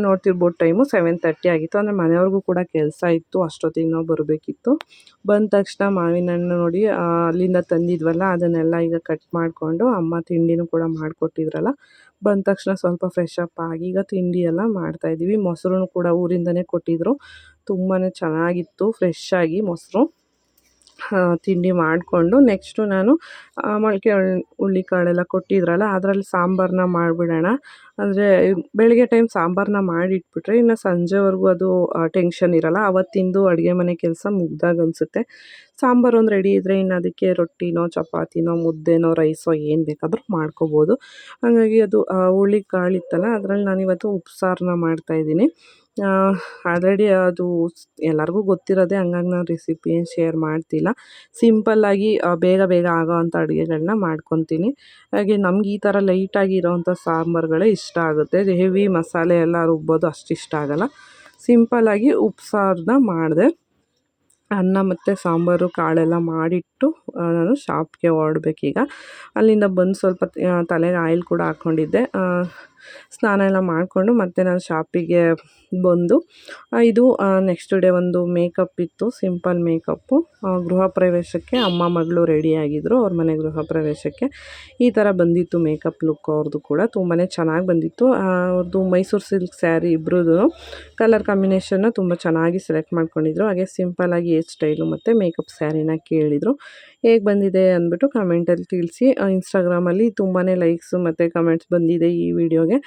ನೋಡ್ತಿರ್ಬೋದು ಟೈಮು ಸೆವೆನ್ ತರ್ಟಿ ಆಗಿತ್ತು. ಅಂದರೆ ಮನೆಯವ್ರಿಗೂ ಕೂಡ ಕೆಲಸ ಇತ್ತು. ಅಷ್ಟೊತ್ತಿಗೆ ನಾವು ಬರಬೇಕಿತ್ತು. ಬಂದ ತಕ್ಷಣ ಮಾವಿನ ಹಣ್ಣು ನೋಡಿ ಅಲ್ಲಿಂದ ತಂದಿದ್ವಲ್ಲ, ಅದನ್ನೆಲ್ಲ ಈಗ ಕಟ್ ಮಾಡಿಕೊಂಡು ಅಮ್ಮ ತಿಂಡಿನೂ ಕೂಡ ಮಾಡಿಕೊಟ್ಟಿದ್ರಲ್ಲ. ಬಂದ ತಕ್ಷಣ ಸ್ವಲ್ಪ ಫ್ರೆಶ್ ಅಪ್ ಆಗಿ ಈಗ ತಿಂಡಿ ಎಲ್ಲ ಮಾಡ್ತಾಯಿದ್ದೀವಿ ಮೊಸರು ಕೂಡ ಊರಿಂದನೇ ಕೊಟ್ಟಿದ್ರು. ತುಂಬಾ ಚೆನ್ನಾಗಿತ್ತು ಫ್ರೆಶ್ ಆಗಿ ಮೊಸರು. ತಿಂಡಿ ಮಾಡಿಕೊಂಡು ನೆಕ್ಸ್ಟು ನಾನು ಮೊಳಕೆ ಹುಳ್ಳಿ ಕಾಳೆಲ್ಲ ಕೊಟ್ಟಿದ್ರಲ್ಲ, ಅದರಲ್ಲಿ ಸಾಂಬಾರನ್ನ ಮಾಡಿಬಿಡೋಣ. ಅಂದರೆ, ಬೆಳಗ್ಗೆ ಟೈಮ್ ಸಾಂಬಾರನ್ನ ಮಾಡಿಟ್ಬಿಟ್ರೆ ಇನ್ನು ಸಂಜೆವರೆಗೂ ಅದು ಟೆನ್ಷನ್ ಇರಲ್ಲ. ಅವತ್ತಿಂದು ಅಡುಗೆ ಮನೆ ಕೆಲಸ ಮುಗ್ದಾಗ ಅನಿಸುತ್ತೆ. ಸಾಂಬಾರು ಒಂದು ರೆಡಿ ಇದ್ದರೆ ಇನ್ನು ಅದಕ್ಕೆ ರೊಟ್ಟಿನೋ, ಚಪಾತಿನೋ, ಮುದ್ದೆನೋ ರೈಸೋ ಏನು ಬೇಕಾದರೂ ಮಾಡ್ಕೋಬೋದು. ಹಾಗಾಗಿ ಅದು ಹುಳ್ಳಿಕಾಳು ಇತ್ತಲ್ಲ ಅದರಲ್ಲಿ ನಾನಿವತ್ತು ಉಪ್ಸಾರನ್ನ ಮಾಡ್ತಾಯಿದ್ದೀನಿ ಆಲ್ರೆಡಿ ಅದು ಎಲ್ಲರಿಗೂ ಗೊತ್ತಿರೋದೇ, ಹಂಗಾಗಿ ನಾನು ರೆಸಿಪಿ ಏನು ಶೇರ್ ಮಾಡ್ತಿಲ್ಲ. ಸಿಂಪಲ್ಲಾಗಿ ಬೇಗ ಬೇಗ ಆಗೋ ಅಂತ ಅಡುಗೆಗಳನ್ನ ಮಾಡ್ಕೊತೀನಿ. ಹಾಗೆ ನಮ್ಗೆ ಈ ಥರ ಲೈಟಾಗಿ ಇರೋವಂಥ ಸಾಂಬಾರುಗಳೇ ಇಷ್ಟ ಆಗುತ್ತೆ. ಹೆವಿ ಮಸಾಲೆ ಎಲ್ಲ ರುಬ್ಬೋದು ಅಷ್ಟು ಇಷ್ಟ ಆಗಲ್ಲ. ಸಿಂಪಲ್ಲಾಗಿ ಉಪ್ಸಾರನ್ನ ಮಾಡಿದೆ. ಅನ್ನ ಮತ್ತು ಸಾಂಬಾರು, ಕಾಳೆಲ್ಲ ಮಾಡಿಟ್ಟು ನಾನು ಶಾಪ್ಗೆ ಹೊರಡ್ಬೇಕೀಗ. ಅಲ್ಲಿಂದ ಬಂದು ಸ್ವಲ್ಪ ತಲೆಗೆ ಆಯಿಲ್ ಕೂಡ ಹಾಕ್ಕೊಂಡಿದ್ದೆ ಸ್ನಾನ ಎಲ್ಲ ಮಾಡಿಕೊಂಡು ಮತ್ತೆ ನಾನು ಶಾಪಿಗೆ ಬಂದು ಇದು ನೆಕ್ಸ್ಟ್ ಡೇ ಒಂದು ಮೇಕಪ್ ಇತ್ತು ಸಿಂಪಲ್ ಮೇಕಪ್ಪು ಗೃಹ ಪ್ರವೇಶಕ್ಕೆ ಅಮ್ಮ ಮಗಳು ರೆಡಿಯಾಗಿದ್ದರು ಅವ್ರ ಮನೆ ಗೃಹ ಪ್ರವೇಶಕ್ಕೆ. ಈ ಥರ ಬಂದಿತ್ತು ಮೇಕಪ್ ಲುಕ್ ಅವ್ರದ್ದು ಕೂಡ ತುಂಬಾ ಚೆನ್ನಾಗಿ ಬಂದಿತ್ತು. ಅವ್ರದ್ದು ಮೈಸೂರು ಸಿಲ್ಕ್ ಸ್ಯಾರಿ ಇಬ್ಬರದ್ದು ಕಲರ್ ಕಾಂಬಿನೇಷನ್ನ ತುಂಬ ಚೆನ್ನಾಗಿ ಸೆಲೆಕ್ಟ್ ಮಾಡ್ಕೊಂಡಿದ್ರು. ಹಾಗೆ ಸಿಂಪಲ್ಲಾಗಿ ಏರ್ ಸ್ಟೈಲು ಮತ್ತು ಮೇಕಪ್ ಸ್ಯಾರಿನ ಕೇಳಿದರು. ಹೇಗೆ ಬಂದಿದೆ ಅಂದ್ಬಿಟ್ಟು ಕಮೆಂಟಲ್ಲಿ ತಿಳಿಸಿ. ಇನ್ಸ್ಟಾಗ್ರಾಮಲ್ಲಿ ತುಂಬಾ ಲೈಕ್ಸು ಮತ್ತು ಕಮೆಂಟ್ಸ್ ಬಂದಿದೆ ಈ ವಿಡಿಯೋಗೆ.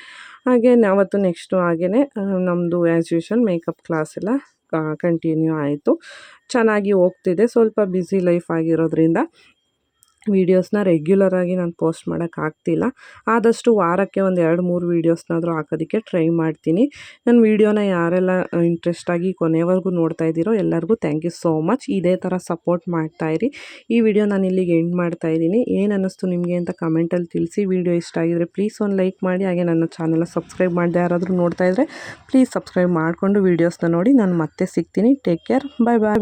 ಹಾಗೆ ನಾವತ್ತು ನೆಕ್ಸ್ಟು ಹಾಗೆಯೇ ನಮ್ಮದು ಆ್ಯಸ್ ಯೂಶಲ್ ಮೇಕಪ್ ಕ್ಲಾಸ್ ಎಲ್ಲ ಕಂಟಿನ್ಯೂ ಆಯಿತು. ಚೆನ್ನಾಗಿ ಹೋಗ್ತಿದೆ. ಸ್ವಲ್ಪ ಬ್ಯುಸಿ ಲೈಫ್ ಆಗಿರೋದ್ರಿಂದ. ವೀಡಿಯೋಸ್ನ ರೆಗ್ಯುಲರಾಗಿ ನಾನು ಪೋಸ್ಟ್ ಮಾಡೋಕ್ಕಾಗ್ತಿಲ್ಲ ಆದಷ್ಟು ವಾರಕ್ಕೆ ಒಂದು ಎರಡು ಮೂರು ವೀಡಿಯೋಸ್ನಾದರೂ ಹಾಕೋದಕ್ಕೆ ಟ್ರೈ ಮಾಡ್ತೀನಿ. ನನ್ನ ವೀಡಿಯೋನ ಯಾರೆಲ್ಲ ಇಂಟ್ರೆಸ್ಟಾಗಿ ಕೊನೆವರೆಗೂ ನೋಡ್ತಾ ಇದ್ದೀರೋ ಎಲ್ಲರಿಗೂ ಥ್ಯಾಂಕ್ ಯು ಸೋ ಮಚ್ ಇದೇ ಥರ ಸಪೋರ್ಟ್ ಮಾಡ್ತಾಯಿರಿ ಈ ವಿಡಿಯೋ ನಾನು ಇಲ್ಲಿಗೆ ಎಂಡ್ ಮಾಡ್ತಾ ಇದ್ದೀನಿ. ಏನು ಅನ್ನಿಸ್ತು ನಿಮಗೆ ಅಂತ ಕಮೆಂಟಲ್ಲಿ ತಿಳಿಸಿ. ವಿಡಿಯೋ ಇಷ್ಟ ಆಗಿದ್ರೆ ಪ್ಲೀಸ್ ಒಂದು ಲೈಕ್ ಮಾಡಿ. ಹಾಗೆ ನನ್ನ ಚಾನಲ್ನ ಸಬ್ಸ್ಕ್ರೈಬ್ ಮಾಡದೆ ಯಾರಾದರೂ ನೋಡ್ತಾ ಇದ್ದರೆ ಪ್ಲೀಸ್ ಸಬ್ಸ್ಕ್ರೈಬ್ ಮಾಡಿಕೊಂಡು ವೀಡಿಯೋಸ್ನ ನೋಡಿ. ನಾನು ಮತ್ತೆ ಸಿಗ್ತೀನಿ. ಟೇಕ್ ಕೇರ್ ಬಾಯ್ ಬಾಯ್